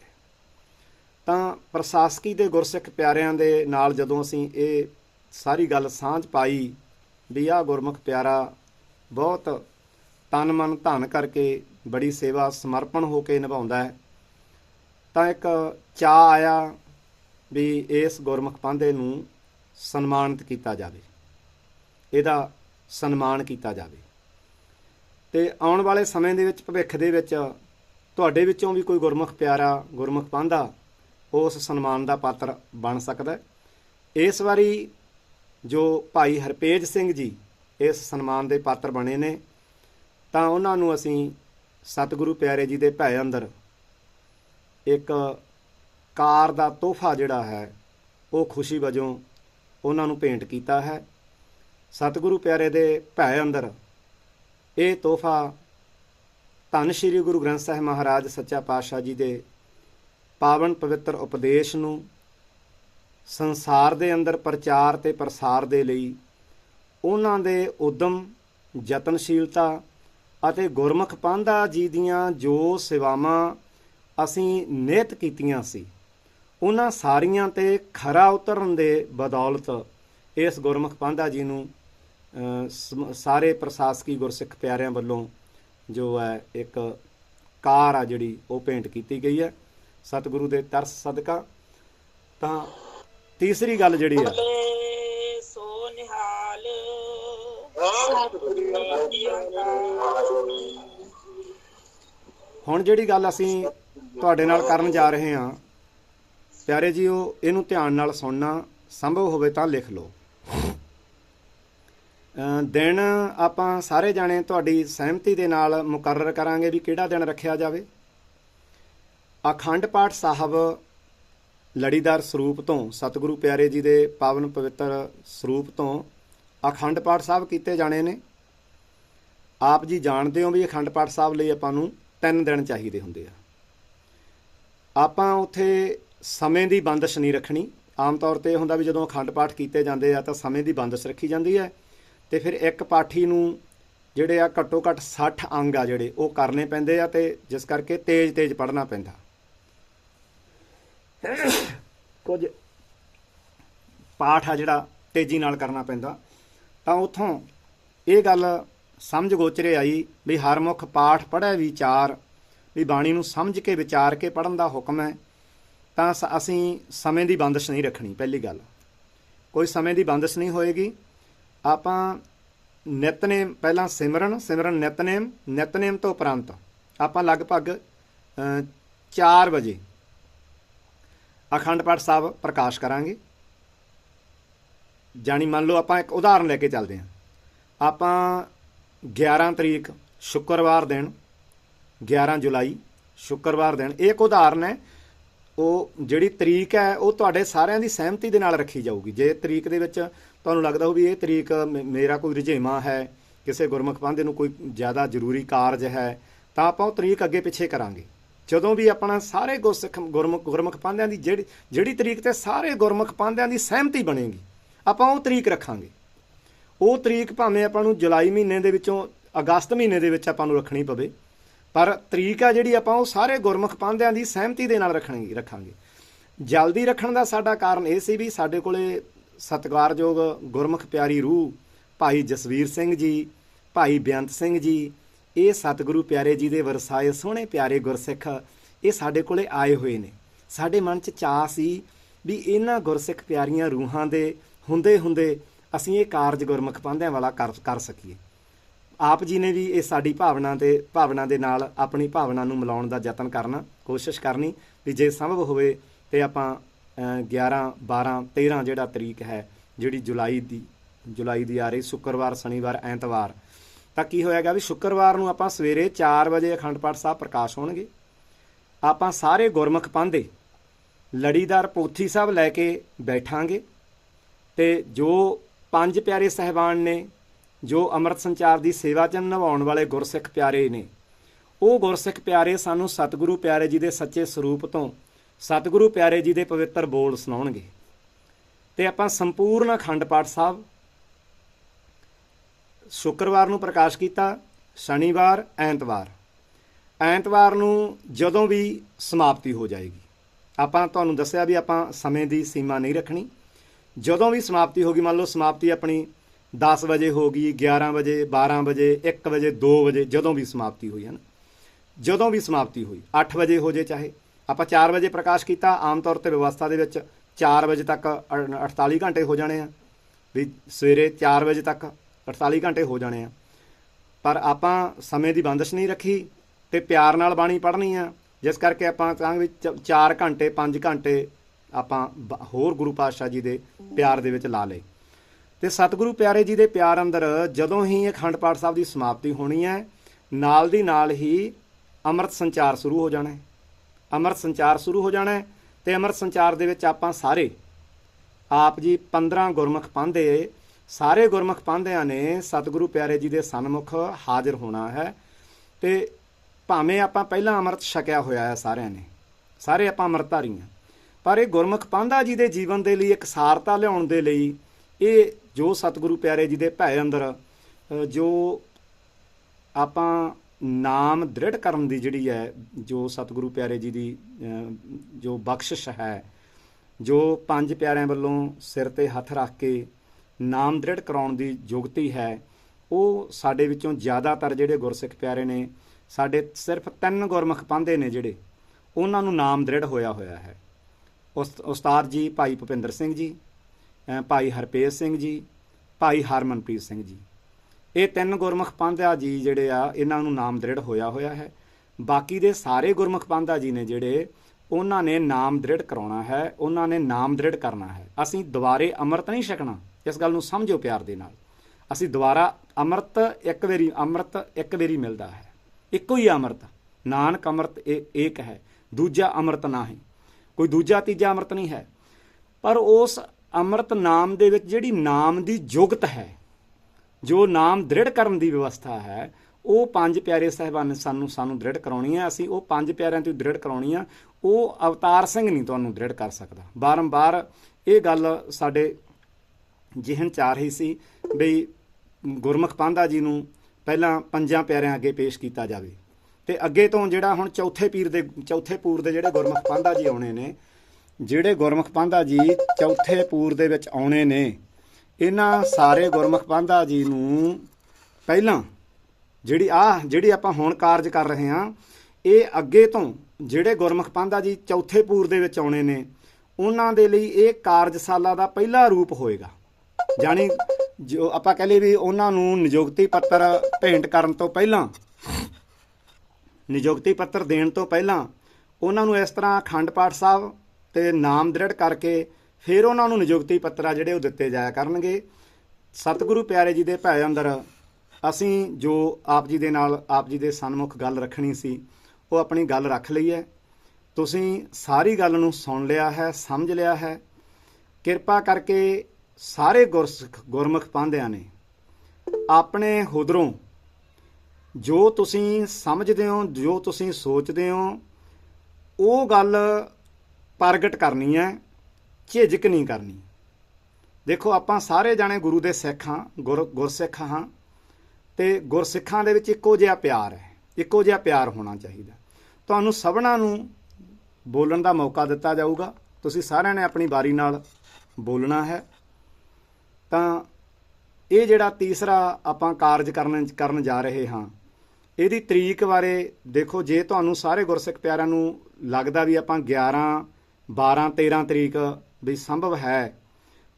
ਤਾਂ ਪ੍ਰਸ਼ਾਸਕੀ ਦੇ ਗੁਰਸਿੱਖ ਪਿਆਰਿਆਂ ਦੇ ਨਾਲ ਜਦੋਂ ਅਸੀਂ ਇਹ ਸਾਰੀ ਗੱਲ ਸਾਂਝ ਪਾਈ ਵੀ ਆਹ ਗੁਰਮੁਖ ਪਿਆਰਾ ਬਹੁਤ ਤਨ ਮਨ ਧਨ ਕਰਕੇ ਬੜੀ ਸੇਵਾ ਸਮਰਪਣ ਹੋ ਕੇ ਨਿਭਾਉਂਦਾ ਹੈ ਤਾਂ ਇੱਕ ਚਾਹ ਆਇਆ ਵੀ ਇਸ ਗੁਰਮੁਖ ਪਾਂਧੇ ਨੂੰ ਸਨਮਾਨਿਤ ਕੀਤਾ ਜਾਵੇ। ਇਹਦਾ ਸਨਮਾਨ ਕੀਤਾ ਜਾਵੇ। ਤੇ ਆਉਣ ਵਾਲੇ ਸਮੇਂ ਦੇ ਵਿੱਚ, ਭਵਿੱਖ ਦੇ ਵਿੱਚ ਤੁਹਾਡੇ ਵਿੱਚੋਂ ਵੀ ਕੋਈ ਗੁਰਮੁਖ ਪਿਆਰਾ, ਗੁਰਮੁਖ ਪਾਂਧਾ ਉਸ ਸਨਮਾਨ ਦਾ ਪਾਤਰ ਬਣ ਸਕਦਾ ਇਸ ਵਾਰੀ ਜੋ ਭਾਈ ਹਰਪੇਜ ਸਿੰਘ ਜੀ ਇਸ ਸਨਮਾਨ ਦੇ ਪਾਤਰ ਬਣੇ ਨੇ, ਤਾਂ ਉਹਨਾਂ ਨੂੰ ਅਸੀਂ ਸਤਿਗੁਰੂ ਪਿਆਰੇ ਜੀ ਦੇ ਭੈ ਅੰਦਰ ਇੱਕ ਕਾਰ ਦਾ ਤੋਹਫਾ ਜਿਹੜਾ ਹੈ, ਉਹ ਖੁਸ਼ੀ ਵਜੋਂ ਉਹਨਾਂ ਨੂੰ ਭੇਂਟ ਕੀਤਾ ਹੈ। ਸਤਿਗੁਰੂ ਪਿਆਰੇ ਦੇ ਭੈ ਅੰਦਰ ਇਹ ਤੋਹਫਾ ਧੰਨ ਸ਼੍ਰੀ ਗੁਰੂ ਗ੍ਰੰਥ ਸਾਹਿਬ ਮਹਾਰਾਜ ਸੱਚਾ ਪਾਤਸ਼ਾਹ ਜੀ ਦੇ ਪਾਵਨ ਪਵਿੱਤਰ ਉਪਦੇਸ਼ ਨੂੰ ਸੰਸਾਰ ਦੇ ਅੰਦਰ ਪ੍ਰਚਾਰ ਤੇ ਪ੍ਰਸਾਰ ਦੇ ਲਈ ਉਹਨਾਂ ਦੇ ਉਦਮ, ਯਤਨਸ਼ੀਲਤਾ ਅਤੇ ਗੁਰਮੁਖ ਪਾਂਧਾ ਜੀ ਦੀਆਂ ਜੋ ਸੇਵਾਵਾਂ ਅਸੀਂ ਨਿਯਤ ਕੀਤੀਆਂ ਸੀ। ਉਹਨਾਂ ਸਾਰੀਆਂ ਤੇ ਖਰਾ ਉਤਰਨ ਦੇ ਬਦੌਲਤ ਇਸ ਗੁਰਮੁਖ ਪਾਂਧਾ ਜੀ ਨੂੰ ਸਾਰੇ ਪ੍ਰਸ਼ਾਸਕੀ ਗੁਰਸਿੱਖ ਪਿਆਰਿਆਂ ਵੱਲੋਂ ਜੋ ਹੈ ਇੱਕ ਕਾਰ ਆ ਜਿਹੜੀ ਉਹ ਭੇਂਟ ਕੀਤੀ ਗਈ ਹੈ। ਸਤਿਗੁਰੂ ਦੇ ਤਰਸ ਸਦਕਾ। ਤਾਂ ਤੀਸਰੀ ਗੱਲ ਜਿਹੜੀ ਸੋ ਨਿਹਾਲ। ਹੁਣ ਜਿਹੜੀ ਗੱਲ ਅਸੀਂ ਤੁਹਾਡੇ ਨਾਲ ਕਰਨ ਜਾ ਰਹੇ ਹਾਂ। ਪਿਆਰੇ ਜੀਓ, ਇਹਨੂੰ ਧਿਆਨ ਨਾਲ ਸੁਣਨਾ ਸੰਭਵ ਹੋਵੇ ਤਾਂ ਲਿਖ ਲਓ। ਦਿਨ ਆਪਾਂ ਸਾਰੇ ਜਾਣੇ ਤੁਹਾਡੀ ਸਹਿਮਤੀ ਦੇ ਨਾਲ ਮੁਕਰਰ ਕਰਾਂਗੇ ਵੀ ਕਿਹੜਾ ਦਿਨ ਰੱਖਿਆ ਜਾਵੇ। ਅਖੰਡ ਪਾਠ ਸਾਹਿਬ ਲੜੀਦਾਰ ਸਰੂਪ ਤੋਂ, ਸਤਿਗੁਰੂ ਪਿਆਰੇ ਜੀ ਦੇ ਪਾਵਨ ਪਵਿੱਤਰ ਸਰੂਪ ਤੋਂ ਅਖੰਡ ਪਾਠ ਸਾਹਿਬ ਕੀਤੇ ਜਾਣੇ ਨੇ। ਆਪ ਜੀ ਜਾਣਦੇ ਹੋ ਵੀ ਅਖੰਡ ਪਾਠ ਸਾਹਿਬ ਲਈ ਆਪਾਂ ਨੂੰ 3 ਦਿਨ ਚਾਹੀਦੇ ਹੁੰਦੇ ਆ। ਆਪਾਂ ਉੱਥੇ ਸਮੇਂ ਦੀ ਬੰਦਸ਼ ਨਹੀਂ ਰੱਖਣੀ। ਆਮ ਤੌਰ ਤੇ ਇਹ ਹੁੰਦਾ ਵੀ ਜਦੋਂ ਅਖੰਡ ਪਾਠ ਕੀਤੇ ਜਾਂਦੇ ਆ ਤਾਂ ਸਮੇਂ ਦੀ ਬੰਦਸ਼ ਰੱਖੀ ਜਾਂਦੀ ਹੈ। ਤੇ ਫਿਰ ਇੱਕ ਪਾਠੀ ਨੂੰ ਜਿਹੜੇ ਆ ਘੱਟੋ ਘੱਟ 60 ਅੰਗ ਆ ਜਿਹੜੇ, ਉਹ ਕਰਨੇ ਪੈਂਦੇ ਆ ਤੇ ਜਿਸ ਕਰਕੇ ਤੇਜ਼ ਤੇਜ਼ ਪੜ੍ਹਨਾ ਪੈਂਦਾ। ਕੁਝ ਪਾਠ ਆ ਜਿਹੜਾ ਤੇਜ਼ੀ ਨਾਲ ਕਰਨਾ ਪੈਂਦਾ। ਤਾਂ ਉਥੋਂ ਇਹ ਗੱਲ ਸਮਝ ਗੋਚਰੇ ਆਈ ਵੀ ਹਰ ਹਰਮੁਖ ਪਾਠ ਪੜ੍ਹੈ ਵਿਚਾਰ ਵੀ ਬਾਣੀ ਨੂੰ ਸਮਝ ਕੇ, ਵਿਚਾਰ ਕੇ ਪੜਨ ਦਾ ਹੁਕਮ ਹੈ, ਤਾਂ ਸ- ਅਸੀਂ ਸਮੇਂ ਦੀ ਬੰਦਸ਼ ਨਹੀਂ ਰੱਖਣੀ, ਪਹਿਲੀ ਗੱਲ। ਕੋਈ ਸਮੇਂ ਦੀ ਬੰਦਸ਼ ਨਹੀਂ ਹੋਏਗੀ। ਆਪਾਂ ਨਿਤਨੇਮ, ਪਹਿਲਾਂ ਸਿਮਰਨ ਸਿਮਰਨ ਨਿਤਨੇਮ ਨਿਤਨੇਮ ਤੋਂ ਉਪਰੰਤ ਆਪਾਂ ਲਗਭਗ 4 ਵਜੇ ਅਖੰਡ ਪਾਠ ਸਾਹਿਬ ਪ੍ਰਕਾਸ਼ ਕਰਾਂਗੇ। ਜਾਣੀ ਮੰਨ ਲਓ ਆਪਾਂ ਇੱਕ ਉਦਾਹਰਨ ਲੈ ਕੇ ਚੱਲਦੇ ਹਾਂ। ਆਪਾਂ 11 ਤਰੀਕ ਸ਼ੁੱਕਰਵਾਰ ਦਿਨ 11 ਜੁਲਾਈ, ਸ਼ੁੱਕਰਵਾਰ ਦਿਨ। ਇਹ ਇੱਕ ਉਦਾਹਰਨ ਹੈ, ਉਹ ਜਿਹੜੀ ਤਰੀਕ ਹੈ, ਉਹ ਤੁਹਾਡੇ ਸਾਰਿਆਂ ਦੀ ਸਹਿਮਤੀ ਦੇ ਨਾਲ ਰੱਖੀ ਜਾਊਗੀ। ਜੇ ਤਰੀਕ ਦੇ ਵਿੱਚ ਤੁਹਾਨੂੰ ਲੱਗਦਾ ਹੋ ਵੀ ਇਹ ਤਰੀਕ ਮ- ਮੇਰਾ ਕੋਈ ਰੁਝੇਵਾਂ ਹੈ, ਕਿਸੇ ਗੁਰਮੁਖ ਪਾਂਦੇ ਨੂੰ ਕੋਈ ਜ਼ਿਆਦਾ ਜ਼ਰੂਰੀ ਕਾਰਜ ਹੈ, ਤਾਂ ਆਪਾਂ ਉਹ ਤਰੀਕ ਅੱਗੇ ਪਿੱਛੇ ਕਰਾਂਗੇ। ਜਦੋਂ ਵੀ ਆਪਣਾ ਸਾਰੇ ਗੁਰਸਿੱਖ ਗੁਰਮੁਖ ਗੁਰਮੁਖ ਪਾਂਦਿਆਂ ਦੀ ਜਿਹੜੀ ਜਿਹੜੀ ਤਰੀਕ ਤੇ ਸਾਰੇ ਗੁਰਮੁਖ ਪਾਂਦਿਆਂ ਦੀ ਸਹਿਮਤੀ ਬਣੇਗੀ, ਆਪਾਂ ਉਹ ਤਰੀਕ ਰੱਖਾਂਗੇ। ਉਹ ਤਰੀਕ ਭਾਵੇਂ ਆਪਾਂ ਨੂੰ ਜੁਲਾਈ ਮਹੀਨੇ ਦੇ ਵਿੱਚੋਂ ਅਗਸਤ ਮਹੀਨੇ ਦੇ ਵਿੱਚ ਆਪਾਂ ਨੂੰ ਰੱਖਣੀ ਪਵੇ ਪਰ ਤਰੀਕ ਆ ਜਿਹੜੀ ਆਪਾਂ ਉਹ ਸਾਰੇ ਗੁਰਮੁਖ ਪਾਂਦਿਆਂ ਦੀ ਸਹਿਮਤੀ ਦੇ ਨਾਲ ਰੱਖਣਗੇ ਰੱਖਾਂਗੇ। ਜਲਦੀ ਰੱਖਣ ਦਾ ਸਾਡਾ ਕਾਰਨ ਇਹ ਸੀ ਵੀ ਸਾਡੇ ਕੋਲੇ ਸਤਿਕਾਰਯੋਗ ਗੁਰਮੁਖ ਪਿਆਰੀ ਰੂਹ, ਭਾਈ ਜਸਵੀਰ ਸਿੰਘ ਜੀ, ਭਾਈ ਬੇਅੰਤ ਸਿੰਘ ਜੀ, ਇਹ ਸਤਿਗੁਰੂ ਪਿਆਰੇ ਜੀ ਦੇ ਵਰਸਾਏ ਸੋਹਣੇ ਪਿਆਰੇ ਗੁਰਸਿੱਖ ਇਹ ਸਾਡੇ ਕੋਲੇ ਆਏ ਹੋਏ ਨੇ। ਸਾਡੇ ਮਨ 'ਚ ਚਾਹ ਸੀ ਵੀ ਇਹਨਾਂ ਗੁਰਸਿੱਖ ਪਿਆਰੀਆਂ ਰੂਹਾਂ ਦੇ ਹੁੰਦੇ ਹੁੰਦੇ ਅਸੀਂ ਇਹ ਕਾਰਜ ਗੁਰਮੁਖ ਪਾਂਦਿਆਂ ਵਾਲਾ ਕਰ ਕਰ ਸਕੀਏ। ਆਪ ਜੀ ਨੇ ਵੀ ਇਹ ਸਾਡੀ ਭਾਵਨਾ ਤੇ ਭਾਵਨਾ ਦੇ ਨਾਲ ਆਪਣੀ ਭਾਵਨਾ ਨੂੰ ਮਿਲਾਉਣ ਦਾ ਯਤਨ ਕਰਨਾ ਕੋਸ਼ਿਸ਼ ਕਰਨੀ ਵੀ ਜੇ ਸੰਭਵ ਹੋਵੇ ਤੇ ਆਪਾਂ ਅ, 11 12 13 ਜਿਹੜਾ ਤਰੀਕ ਹੈ ਜਿਹੜੀ ਜੁਲਾਈ ਦੀ ਜੁਲਾਈ ਦੀ ਆ ਰਹੀ ਸ਼ੁੱਕਰਵਾਰ ਸ਼ਨੀਵਾਰ ਐਤਵਾਰ ਤਾਂ ਕੀ ਹੋਏਗਾ ਵੀ ਸ਼ੁੱਕਰਵਾਰ ਨੂੰ ਆਪਾਂ ਸਵੇਰੇ 4 ਵਜੇ ਅਖੰਡ ਪਾਠ ਸਾਹਿਬ ਪ੍ਰਕਾਸ਼ ਹੋਣਗੇ। ਆਪਾਂ ਸਾਰੇ ਗੁਰਮੁਖ ਪਾਂਦੇ ਲੜੀਦਾਰ ਪੋਥੀ ਸਾਹਿਬ ਲੈ ਕੇ ਬੈਠਾਂਗੇ ਤੇ ਜੋ ਪੰਜ ਪਿਆਰੇ ਸਹਿਬਾਨ ਨੇ ਜੋ ਅੰਮ੍ਰਿਤ ਸੰਚਾਰ ਦੀ ਸੇਵਾ ਚ ਨਿਭਾਉਣ ਵਾਲੇ ਗੁਰਸਿੱਖ ਪਿਆਰੇ ਨੇ। ਉਹ ਗੁਰਸਿੱਖ ਪਿਆਰੇ ਸਾਨੂੰ ਸਤਿਗੁਰੂ ਪਿਆਰੇ ਜੀ ਦੇ ਸੱਚੇ ਸਰੂਪ ਤੋਂ ਸਤਿਗੁਰੂ ਪਿਆਰੇ ਜੀ ਦੇ ਪਵਿੱਤਰ ਬੋਲ ਸੁਣਾਉਣਗੇ। ਤੇ ਆਪਾਂ ਸੰਪੂਰਨ ਅਖੰਡ ਪਾਠ ਸਾਹਿਬ ਸ਼ੁੱਕਰਵਾਰ ਨੂੰ ਪ੍ਰਕਾਸ਼ ਕੀਤਾ, ਸ਼ਨੀਵਾਰ, ਐਤਵਾਰ। ਐਤਵਾਰ ਨੂੰ ਜਦੋਂ ਵੀ ਸਮਾਪਤੀ ਹੋ ਜਾਏਗੀ। ਆਪਾਂ ਤੁਹਾਨੂੰ ਦੱਸਿਆ ਵੀ ਆਪਾਂ ਸਮੇਂ ਦੀ ਸੀਮਾ ਨਹੀਂ ਰੱਖਣੀ। ਜਦੋਂ ਵੀ ਸਮਾਪਤੀ ਹੋਗੀ ਮੰਨ ਲਓ ਸਮਾਪਤੀ ਆਪਣੀ 10 ਵਜੇ ਹੋ ਗਈ 11 ਵਜੇ 12 ਵਜੇ 1 ਵਜੇ 2 ਵਜੇ, ਜਦੋਂ ਵੀ ਸਮਾਪਤੀ ਹੋਈ ਹੈ ਨਾ। ਜਦੋਂ ਵੀ ਸਮਾਪਤੀ ਹੋਈ 8 ਵਜੇ ਹੋ ਜੇ ਚਾਹੇ। ਆਪਾਂ 4 ਵਜੇ ਪ੍ਰਕਾਸ਼ ਕੀਤਾ, ਆਮ ਤੌਰ ਤੇ ਵਿਵਸਥਾ ਦੇ ਵਿੱਚ 4 ਵਜੇ ਤੱਕ ਅ- 48 ਘੰਟੇ ਹੋ ਜਾਣੇ ਆ। ਵੀ ਸਵੇਰੇ 4 ਵਜੇ ਤੱਕ 48 ਘੰਟੇ ਹੋ ਜਾਣੇ ਆ। ਪਰ ਆਪਾਂ ਸਮੇਂ ਦੀ ਬੰਦਸ਼ ਨਹੀਂ ਰੱਖੀ ਤੇ ਪਿਆਰ ਨਾਲ ਬਾਣੀ ਪੜ੍ਹਨੀ ਆ। ਜਿਸ ਕਰਕੇ ਆਪਾਂ ਕਹਾਂਗੇ ਵੀ 4 ਘੰਟੇ 5 ਘੰਟੇ ਆਪਾਂ ਬ- ਹੋਰ ਗੁਰੂ ਪਾਤਸ਼ਾਹ ਜੀ ਦੇ ਪਿਆਰ ਦੇ ਵਿੱਚ ਲਾ ਲਏ। ਤੇ ਸਤਿਗੁਰੂ ਪਿਆਰੇ ਜੀ ਦੇ ਪਿਆਰ ਅੰਦਰ ਜਦੋਂ ਹੀ ਅਖੰਡ ਪਾਠ ਸਾਹਿਬ ਦੀ ਸਮਾਪਤੀ ਹੋਣੀ ਹੈ, ਨਾਲ ਦੀ ਨਾਲ ਹੀ ਅੰਮ੍ਰਿਤ ਸੰਚਾਰ ਸ਼ੁਰੂ ਹੋ ਜਾਣਾ ਹੈ। ਅੰਮ੍ਰਿਤ ਸੰਚਾਰ ਸ਼ੁਰੂ ਹੋ ਜਾਣਾ ਹੈ ਤੇ ਅੰਮ੍ਰਿਤ ਸੰਚਾਰ ਦੇ ਵਿੱਚ ਆਪਾਂ ਸਾਰੇ, ਆਪ ਜੀ 15 ਗੁਰਮੁਖ ਪਾਂਦੇ ਸਾਰੇ ਗੁਰਮੁਖ ਪਾਂਦਿਆਂ ਨੇ ਸਤਿਗੁਰੂ ਪਿਆਰੇ ਜੀ ਦੇ ਸਨਮੁਖ ਹਾਜ਼ਰ ਹੋਣਾ ਹੈ ਤੇ ਭਾਵੇਂ ਆਪਾਂ ਪਹਿਲਾਂ ਅੰਮ੍ਰਿਤ ਛਕਿਆ ਹੋਇਆ ਹੈ ਸਾਰਿਆਂ ਨੇ, ਸਾਰੇ ਆਪਾਂ ਅੰਮ੍ਰਿਤਧਾਰੀ ਹਾਂ। ਪਰ ਇਹ ਗੁਰਮੁਖ ਪਾਂਧਾ ਜੀ ਦੇ ਜੀਵਨ ਦੇ ਲਈ, ਇੱਕ ਸਾਰਤਾ ਲਿਆਉਣ ਦੇ ਲਈ ਇਹ ਜੋ ਸਤਿਗੁਰੂ ਪਿਆਰੇ ਜੀ ਦੇ ਭੈ ਅੰਦਰ ਜੋ ਆਪਾਂ ਨਾਮ ਦ੍ਰਿੜ ਕਰਨ ਦੀ ਜਿਹੜੀ ਹੈ, ਜੋ ਸਤਿਗੁਰੂ ਪਿਆਰੇ ਜੀ ਦੀ ਜੋ ਬਖਸ਼ਿਸ਼ ਹੈ, ਜੋ ਪੰਜ ਪਿਆਰਿਆਂ ਵੱਲੋਂ ਸਿਰ ਤੇ ਹੱਥ ਰੱਖ ਕੇ ਨਾਮ ਦ੍ਰਿੜ ਕਰਾਉਣ ਦੀ ਯੁਗਤੀ ਹੈ, ਉਹ ਸਾਡੇ ਵਿੱਚੋਂ ਜ਼ਿਆਦਾਤਰ ਜਿਹੜੇ ਗੁਰਸਿੱਖ ਪਿਆਰੇ ਨੇ, ਸਾਡੇ ਸਿਰਫ ਤਿੰਨ ਗੁਰਮੁਖ ਪਾਂਦੇ ਨੇ ਜਿਹੜੇ, ਉਹਨਾਂ ਨੂੰ ਨਾਮ ਦ੍ਰਿੜ ਹੋਇਆ ਹੋਇਆ ਹੈ। ਉਸ ਉਸਤਾਦ ਜੀ ਭਾਈ ਭੁਪਿੰਦਰ ਸਿੰਘ ਜੀ ਭਾਈ ਹਰਪੇਸ਼ ਸਿੰਘ ਜੀ, ਭਾਈ ਹਰਮਨਪ੍ਰੀਤ ਸਿੰਘ ਜੀ। ਇਹ ਤਿੰਨ ਗੁਰਮੁਖ ਪੰਧਾ ਜੀ ਜਿਹੜੇ ਆ, ਇਹਨਾਂ ਨੂੰ ਨਾਮ ਦ੍ਰਿੜ ਹੋਇਆ ਹੋਇਆ ਹੈ। ਬਾਕੀ ਦੇ ਸਾਰੇ ਗੁਰਮੁਖ ਪੰਧਾ ਜੀ ਨੇ ਜਿਹੜੇ, ਉਹਨਾਂ ਨੇ ਨਾਮ ਦ੍ਰਿੜ ਕਰਾਉਣਾ ਹੈ, ਉਹਨਾਂ ਨੇ ਨਾਮ ਦ੍ਰਿੜ ਕਰਨਾ ਹੈ। ਅਸੀਂ ਦੁਬਾਰੇ ਅੰਮ੍ਰਿਤ ਨਹੀਂ ਛਕਣਾ, ਇਸ ਗੱਲ ਨੂੰ ਸਮਝੋ ਪਿਆਰ ਦੇ ਨਾਲ। ਅਸੀਂ ਦੁਬਾਰਾ ਅੰਮ੍ਰਿਤ ਇੱਕ ਵਾਰੀ, ਅੰਮ੍ਰਿਤ ਇੱਕ ਵਾਰੀ ਮਿਲਦਾ ਹੈ। ਇੱਕੋ ਹੀ ਅੰਮ੍ਰਿਤ, ਨਾਨਕ ਅੰਮ੍ਰਿਤ ਏ- ਏਕ ਹੈ, ਦੂਜਾ ਅੰਮ੍ਰਿਤ ਨਾ ਨਹੀਂ। ਕੋਈ ਦੂਜਾ ਤੀਜਾ ਅੰਮ੍ਰਿਤ ਨਹੀਂ ਹੈ। ਪਰ ਉਸ ਅੰਮ੍ਰਿਤ ਨਾਮ ਦੇ ਵਿੱਚ ਜਿਹੜੀ ਨਾਮ ਦੀ ਜੁਗਤ ਹੈ, ਜੋ ਨਾਮ ਦ੍ਰਿੜ ਕਰਨ ਦੀ ਵਿਵਸਥਾ ਹੈ, ਉਹ ਪੰਜ ਪਿਆਰੇ ਸਾਹਿਬਾਨ ਨੇ ਸਾਨੂੰ ਸਾਨੂੰ ਦ੍ਰਿੜ ਕਰਾਉਣੀ ਹੈ। ਅਸੀਂ ਉਹ ਪੰਜ ਪਿਆਰਿਆਂ ਤੋਂ ਦ੍ਰਿੜ ਕਰਾਉਣੀ ਆ। ਉਹ ਅਵਤਾਰ ਸਿੰਘ ਨਹੀਂ ਤੁਹਾਨੂੰ ਦ੍ਰਿੜ ਕਰ ਸਕਦਾ। ਬਾਰੰਬਾਰ ਇਹ ਗੱਲ ਸਾਡੇ ਜਿਹਨ ਚਾਰ ਹੀ ਸੀ ਬਈ ਗੁਰਮੁਖ ਪਾਂਧਾ ਜੀ ਨੂੰ ਪਹਿਲਾਂ ਪੰਜਾਂ ਪਿਆਰਿਆਂ ਅੱਗੇ ਪੇਸ਼ ਕੀਤਾ ਜਾਵੇ। ਤੇ ਅੱਗੇ ਤੋਂ ਜਿਹੜਾ ਹੁਣ ਚੌਥੇ ਪੀਰ ਦੇ, ਚੌਥੇ ਪੂਰ ਦੇ ਜਿਹੜੇ ਗੁਰਮੁਖ ਪਾਂਧਾ ਜੀ ਆਉਣੇ ਨੇ ਜਿਹੜੇ ਗੁਰਮੁਖ ਪਾਂਧਾ ਜੀ ਚੌਥੇ ਪੂਰ ਦੇ ਵਿੱਚ ਆਉਣੇ ਨੇ, ਇਹਨਾਂ ਸਾਰੇ ਗੁਰਮੁਖ ਪਾਂਧਾ ਜੀ ਨੂੰ ਪਹਿਲਾਂ ਜਿਹੜੀ ਆ, ਜਿਹੜੀ ਆਪਾਂ ਹੁਣ ਕਾਰਜ ਕਰ ਰਹੇ ਹਾਂ, ਇਹ ਅੱਗੇ ਤੋਂ ਜਿਹੜੇ ਗੁਰਮੁਖ ਪਾਂਧਾ ਜੀ ਚੌਥੇ ਪੂਰ ਦੇ ਵਿੱਚ ਆਉਣੇ ਨੇ, ਉਹਨਾਂ ਦੇ ਲਈ ਇਹ ਕਾਰਜਸ਼ਾਲਾ ਦਾ ਪਹਿਲਾ ਰੂਪ ਹੋਏਗਾ। ਜਾਣੀ ਜੋ ਆਪਾਂ ਕਹ ਲਈਏ ਵੀ ਉਹਨਾਂ ਨੂੰ ਨਿਯੁਕਤੀ ਪੱਤਰ ਭੇਂਟ ਕਰਨ ਤੋਂ ਪਹਿਲਾਂ, ਨਿਯੁਕਤੀ ਪੱਤਰ ਦੇਣ ਤੋਂ ਪਹਿਲਾਂ, ਉਹਨਾਂ ਨੂੰ ਇਸ ਤਰ੍ਹਾਂ ਅਖੰਡ ਪਾਠ ਸਾਹਿਬ ਤੇ ਨਾਮ ਦ੍ਰਿੜ ਕਰਕੇ ਫਿਰ ਉਹਨਾਂ ਨੂੰ ਨਿਯੁਕਤੀ ਪੱਤਰ ਆ ਜਿਹੜੇ ਉਹ ਦਿੱਤੇ ਜਾਇਆ ਕਰਨਗੇ। ਸਤਿਗੁਰੂ ਪਿਆਰੇ ਜੀ ਦੇ ਭੈ ਅੰਦਰ ਅਸੀਂ ਜੋ ਆਪ ਜੀ ਦੇ ਨਾਲ ਆਪ ਜੀ ਦੇ ਸਨਮੁਖ ਗੱਲ ਰੱਖਣੀ ਸੀ, ਉਹ ਆਪਣੀ ਗੱਲ ਰੱਖ ਲਈ ਹੈ। ਤੁਸੀਂ ਸਾਰੀ ਗੱਲ ਨੂੰ ਸੁਣ ਲਿਆ ਹੈ, ਸਮਝ ਲਿਆ ਹੈ। ਕਿਰਪਾ ਕਰਕੇ ਸਾਰੇ ਗੁਰਸਿੱਖ, ਗੁਰਮੁਖ ਪਾਂਧਿਆਂ ਨੇ ਆਪਣੇ ਹੁਦਰੋਂ ਜੋ ਤੁਸੀਂ ਸਮਝਦੇ ਹੋ, ਜੋ ਤੁਸੀਂ ਸੋਚਦੇ ਹੋ, ਉਹ ਗੱਲ ਪ੍ਰਗਟ ਕਰਨੀ ਹੈ, ਝਿਜਕ ਨਹੀਂ ਕਰਨੀ। ਦੇਖੋ, ਆਪਾਂ ਸਾਰੇ ਜਾਣੇ ਗੁਰੂ ਦੇ ਸਿੱਖ ਹਾਂ, ਗੁਰ, ਗੁਰਸਿੱਖ ਹਾਂ, ਤੇ ਗੁਰਸਿੱਖਾਂ ਦੇ ਵਿੱਚ ਇੱਕੋ ਜਿਹਾ ਪਿਆਰ ਹੈ, ਇੱਕੋ ਜਿਹਾ ਪਿਆਰ ਹੋਣਾ ਚਾਹੀਦਾ। ਤੁਹਾਨੂੰ ਸਭਨਾਂ ਨੂੰ ਬੋਲਣ ਦਾ ਮੌਕਾ ਦਿੱਤਾ ਜਾਊਗਾ। ਤੁਸੀਂ ਸਾਰਿਆਂ ਨੇ ਆਪਣੀ ਵਾਰੀ ਨਾਲ ਬੋਲਣਾ ਹੈ। ਤਾਂ ਇਹ ਜਿਹੜਾ ਤੀਸਰਾ ਆਪਾਂ ਕਾਰਜ ਕਰਨ ਕਰਨ ਜਾ ਰਹੇ ਹਾਂ, ਇਹਦੀ ਤਰੀਕ ਬਾਰੇ ਦੇਖੋ, ਜੇ ਤੁਹਾਨੂੰ ਸਾਰੇ ਗੁਰਸਿੱਖ ਪਿਆਰਿਆਂ ਨੂੰ ਲੱਗਦਾ ਵੀ ਆਪਾਂ 11 12 13 ਤਰੀਕ ਵੀ ਸੰਭਵ ਹੈ।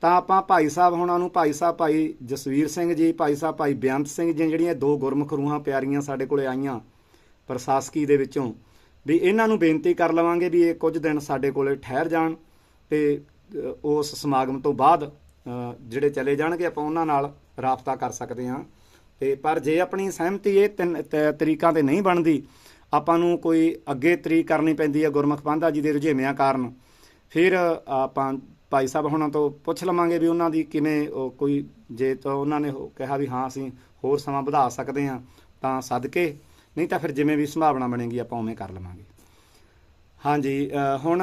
ਤਾਂ ਆਪਾਂ ਭਾਈ ਸਾਹਿਬ ਹੁਣਾਂ ਨੂੰ, ਭਾਈ ਸਾਹਿਬ ਭਾਈ ਜਸਵੀਰ ਸਿੰਘ ਜੀ, ਭਾਈ ਸਾਹਿਬ ਭਾਈ ਬੇਅੰਤ ਸਿੰਘ ਜੀ, ਜਿਹੜੀਆਂ ਦੋ ਗੁਰਮੁਖ ਰੂਹਾਂ ਪਿਆਰੀਆਂ ਸਾਡੇ ਕੋਲੇ ਆਈਆਂ ਪ੍ਰਸ਼ਾਸਕੀ ਦੇ ਵਿੱਚੋਂ, ਵੀ ਇਹਨਾਂ ਨੂੰ ਬੇਨਤੀ ਕਰ ਲਵਾਂਗੇ ਵੀ ਇਹ ਕੁਝ ਦਿਨ ਸਾਡੇ ਕੋਲੇ ਠਹਿਰ ਜਾਣ ਤੇ ਉਸ ਸਮਾਗਮ ਤੋਂ ਬਾਅਦ ਜਿਹੜੇ ਚਲੇ ਜਾਣਗੇ, ਆਪਾਂ ਉਹਨਾਂ ਨਾਲ ਰਾਬਤਾ ਕਰ ਸਕਦੇ ਹਾਂ। ਤੇ ਪਰ ਜੇ ਆਪਣੀ ਸਹਿਮਤੀ ਇਹ ਤਿੰਨ, ਤ- ਤਰੀਕਾਂ ਤੇ ਨਹੀਂ ਬਣਦੀ ਆਪਾਂ ਨੂੰ ਕੋਈ ਅੱਗੇ ਤਰੀਕ ਕਰਨੀ ਪੈਂਦੀ ਹੈ ਗੁਰਮੁਖ ਪਾਂਧਾ ਜੀ ਦੇ ਰੁਝੇਵਿਆਂ ਕਾਰਨ। ਫਿਰ ਆਪਾਂ ਭਾਈ ਸਾਹਿਬ ਹੁਣਾਂ ਤੋਂ ਪੁੱਛ ਲਵਾਂਗੇ ਵੀ ਉਹਨਾਂ ਦੀ ਕਿਵੇਂ ਉਹ ਕੋਈ ਜੇ ਤਾਂ ਉਹਨਾਂ ਨੇ ਕਿਹਾ ਵੀ ਹਾਂ, ਅਸੀਂ ਹੋਰ ਸਮਾਂ ਵਧਾ ਸਕਦੇ ਹਾਂ ਤਾਂ ਸਦਕੇ, ਨਹੀਂ ਤਾਂ ਫਿਰ ਜਿਵੇਂ ਵੀ ਸੰਭਾਵਨਾ ਬਣੇਗੀ ਆਪਾਂ ਉਵੇਂ ਕਰ ਲਵਾਂਗੇ। ਹਾਂਜੀ ਹੁਣ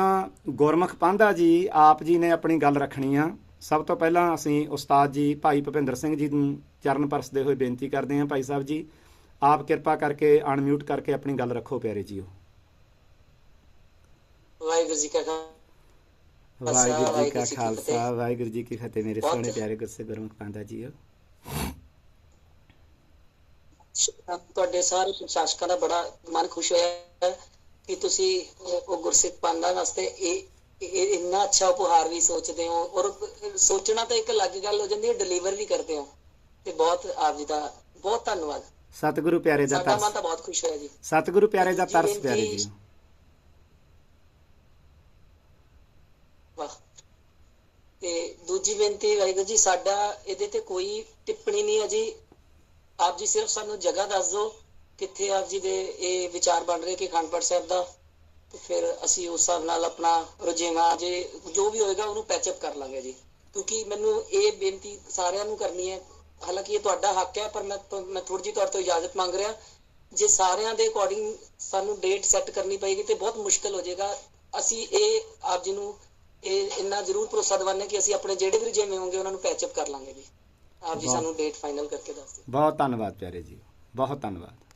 ਗੁਰਮੁਖ ਪਾਂਧਾ ਜੀ, ਆਪ ਜੀ ਨੇ ਆਪਣੀ ਗੱਲ ਰੱਖਣੀ ਆ। ਸਭ ਤੋਂ ਪਹਿਲਾਂ ਅਸੀਂ ਉਸਤਾਦ ਜੀ ਭਾਈ ਭੁਪਿੰਦਰ ਸਿੰਘ ਜੀ ਨੂੰ ਚਰਨ ਪਰਸਦੇ ਹੋਏ ਬੇਨਤੀ ਕਰਦੇ ਹਾਂ ਭਾਈ ਸਾਹਿਬ ਜੀ ਆਪ ਕਿਰਪਾ ਕਰਕੇ ਅਨਮਿਊਟ ਕਰਕੇ ਆਪਣੀ ਗੱਲ ਰੱਖੋ ਪਿਆਰੇ ਜੀਓ। ਵਾਹਿਗੁਰੂ ਜੀ ਕਾ ਖਾਲਸਾ। ਵਾਹਿਗੁਰੂ ਜੀ ਕਾ ਖਾਲਸਾ ਫਤਿਹ। ਵਾਹਿਗੁਰੂ ਜੀ ਕੀ ਫਤਿਹ। ਮੇਰੇ ਸੋਹਣੇ ਪਿਆਰੇ ਗੁਰਸੇ ਗੁਰਮੁਖ ਪਾਂਧਾ ਜੀਓ। ਤੁਹਾਡੇ ਸਾਰੇ ਪ੍ਰਸ਼ਾਸਕਾਂ ਦਾ ਬੜਾ ਮਨ ਖੁਸ਼ ਹੋਇਆ ਕਿ ਤੁਸੀਂ ਉਹ ਗੁਰਸਿੱਖ ਪਾਂਡਾ ਵਾਸਤੇ ਇਹ ਇਹ ਇੰਨਾ ਅੱਛਾ ਉਪਹਾਰ ਵੀ ਸੋਚਦੇ ਹੋ ਔਰ ਸੋਚਣਾ ਤਾਂ ਇੱਕ ਅਲੱਗ ਗੱਲ ਹੋ ਜਾਂਦੀ ਹੈ ਡਿਲੀਵਰ ਵੀ ਕਰਦੇ ਹੋ। ਤੇ ਬਹੁਤ ਆਪ ਜੀ ਦਾ ਬਹੁਤ ਧੰਨਵਾਦ। ਸਤਿਗੁਰੂ ਪਿਆਰੇ ਦਾ ਸਾਡਾ ਮਨ ਤਰਸ ਤਾਂ ਬਹੁਤ ਖੁਸ਼ ਹੋਇਆ ਜੀ। ਸਤਿਗੁਰੂ ਪਿਆਰੇ ਦਾ ਤਰਸ ਪਿਆਰੇ ਜੀ। ਵਾਹ। ਤੇ ਦੂਜੀ ਬੇਨਤੀ ਵਾਹਿਗੁਰੂ ਜੀ ਸਾਡਾ ਇਹਦੇ ਤੇ ਕੋਈ ਟਿੱਪਣੀ ਨਹੀਂ ਹੈ ਜੀ। ਆਪ ਜੀ ਸਿਰਫ ਸਾਨੂੰ ਜਗ੍ਹਾ ਦੱਸ ਦਿਓ ਕਿੱਥੇ ਆਪ ਜੀ ਦੇ ਇਹ ਵਿਚਾਰ ਬਣ ਰਹੇ ਕਿ ਖੰਡਪੜ ਸਾਹਿਬ ਦਾ। ਤੇ ਫਿਰ ਅਸੀਂ ਉਸ ਹਿਸਾਬ ਨਾਲ ਆਪਣਾ ਰੁਝੇਵਾਂ ਜੇ ਜੋ ਵੀ ਹੋਏਗਾ ਉਹਨੂੰ ਪੈਚਅਪ ਕਰ ਲਾਂਗੇ ਜੀ। ਕਿਉਂਕਿ ਮੈਨੂੰ ਇਹ ਬੇਨਤੀ ਸਾਰਿਆਂ ਨੂੰ ਕਰਨੀ ਹੈ ਹਾਲਾਂਕਿ ਇਹ ਤੁਹਾਡਾ ਹੱਕ ਹੈ ਪਰ ਮੈਂ ਮੈਂ ਥੋੜੀ ਜਿਹੀ ਤੁਹਾਡੇ ਤੋਂ ਇਜਾਜ਼ਤ ਮੰਗ ਰਿਹਾ। ਜੇ ਸਾਰਿਆਂ ਦੇ ਅਕੋਰਡਿੰਗ ਸਾਨੂੰ ਡੇਟ ਸੈੱਟ ਕਰਨੀ ਪਏਗੀ ਤੇ ਬਹੁਤ ਮੁਸ਼ਕਲ ਹੋ ਜਾਏਗਾ। ਅਸੀਂ ਇਹ ਆਪ ਜੀ ਨੂੰ ਇਹ ਇੰਨਾ ਜ਼ਰੂਰ ਭਰੋਸਾ ਦਿਵਾਉਂਦੇ ਕਿ ਅਸੀਂ ਆਪਣੇ ਜਿਹੜੇ ਵੀ ਰੁਝੇਵੇਂ ਹੋਣਗੇ ਉਹਨਾਂ ਨੂੰ ਪੈਚਅਪ ਕਰ ਲਾਂਗੇ ਜੀ। ਆਪ ਜੀ। ਸਾਨੂੰ ਡੇਟ ਫਾਈਨਲ ਕਰਕੇ ਦੱਸ ਦਿਓ। ਬਹੁਤ ਧੰਨਵਾਦ ਪਿਆਰੇ ਜੀ। ਬਹੁਤ ਧੰਨਵਾਦ।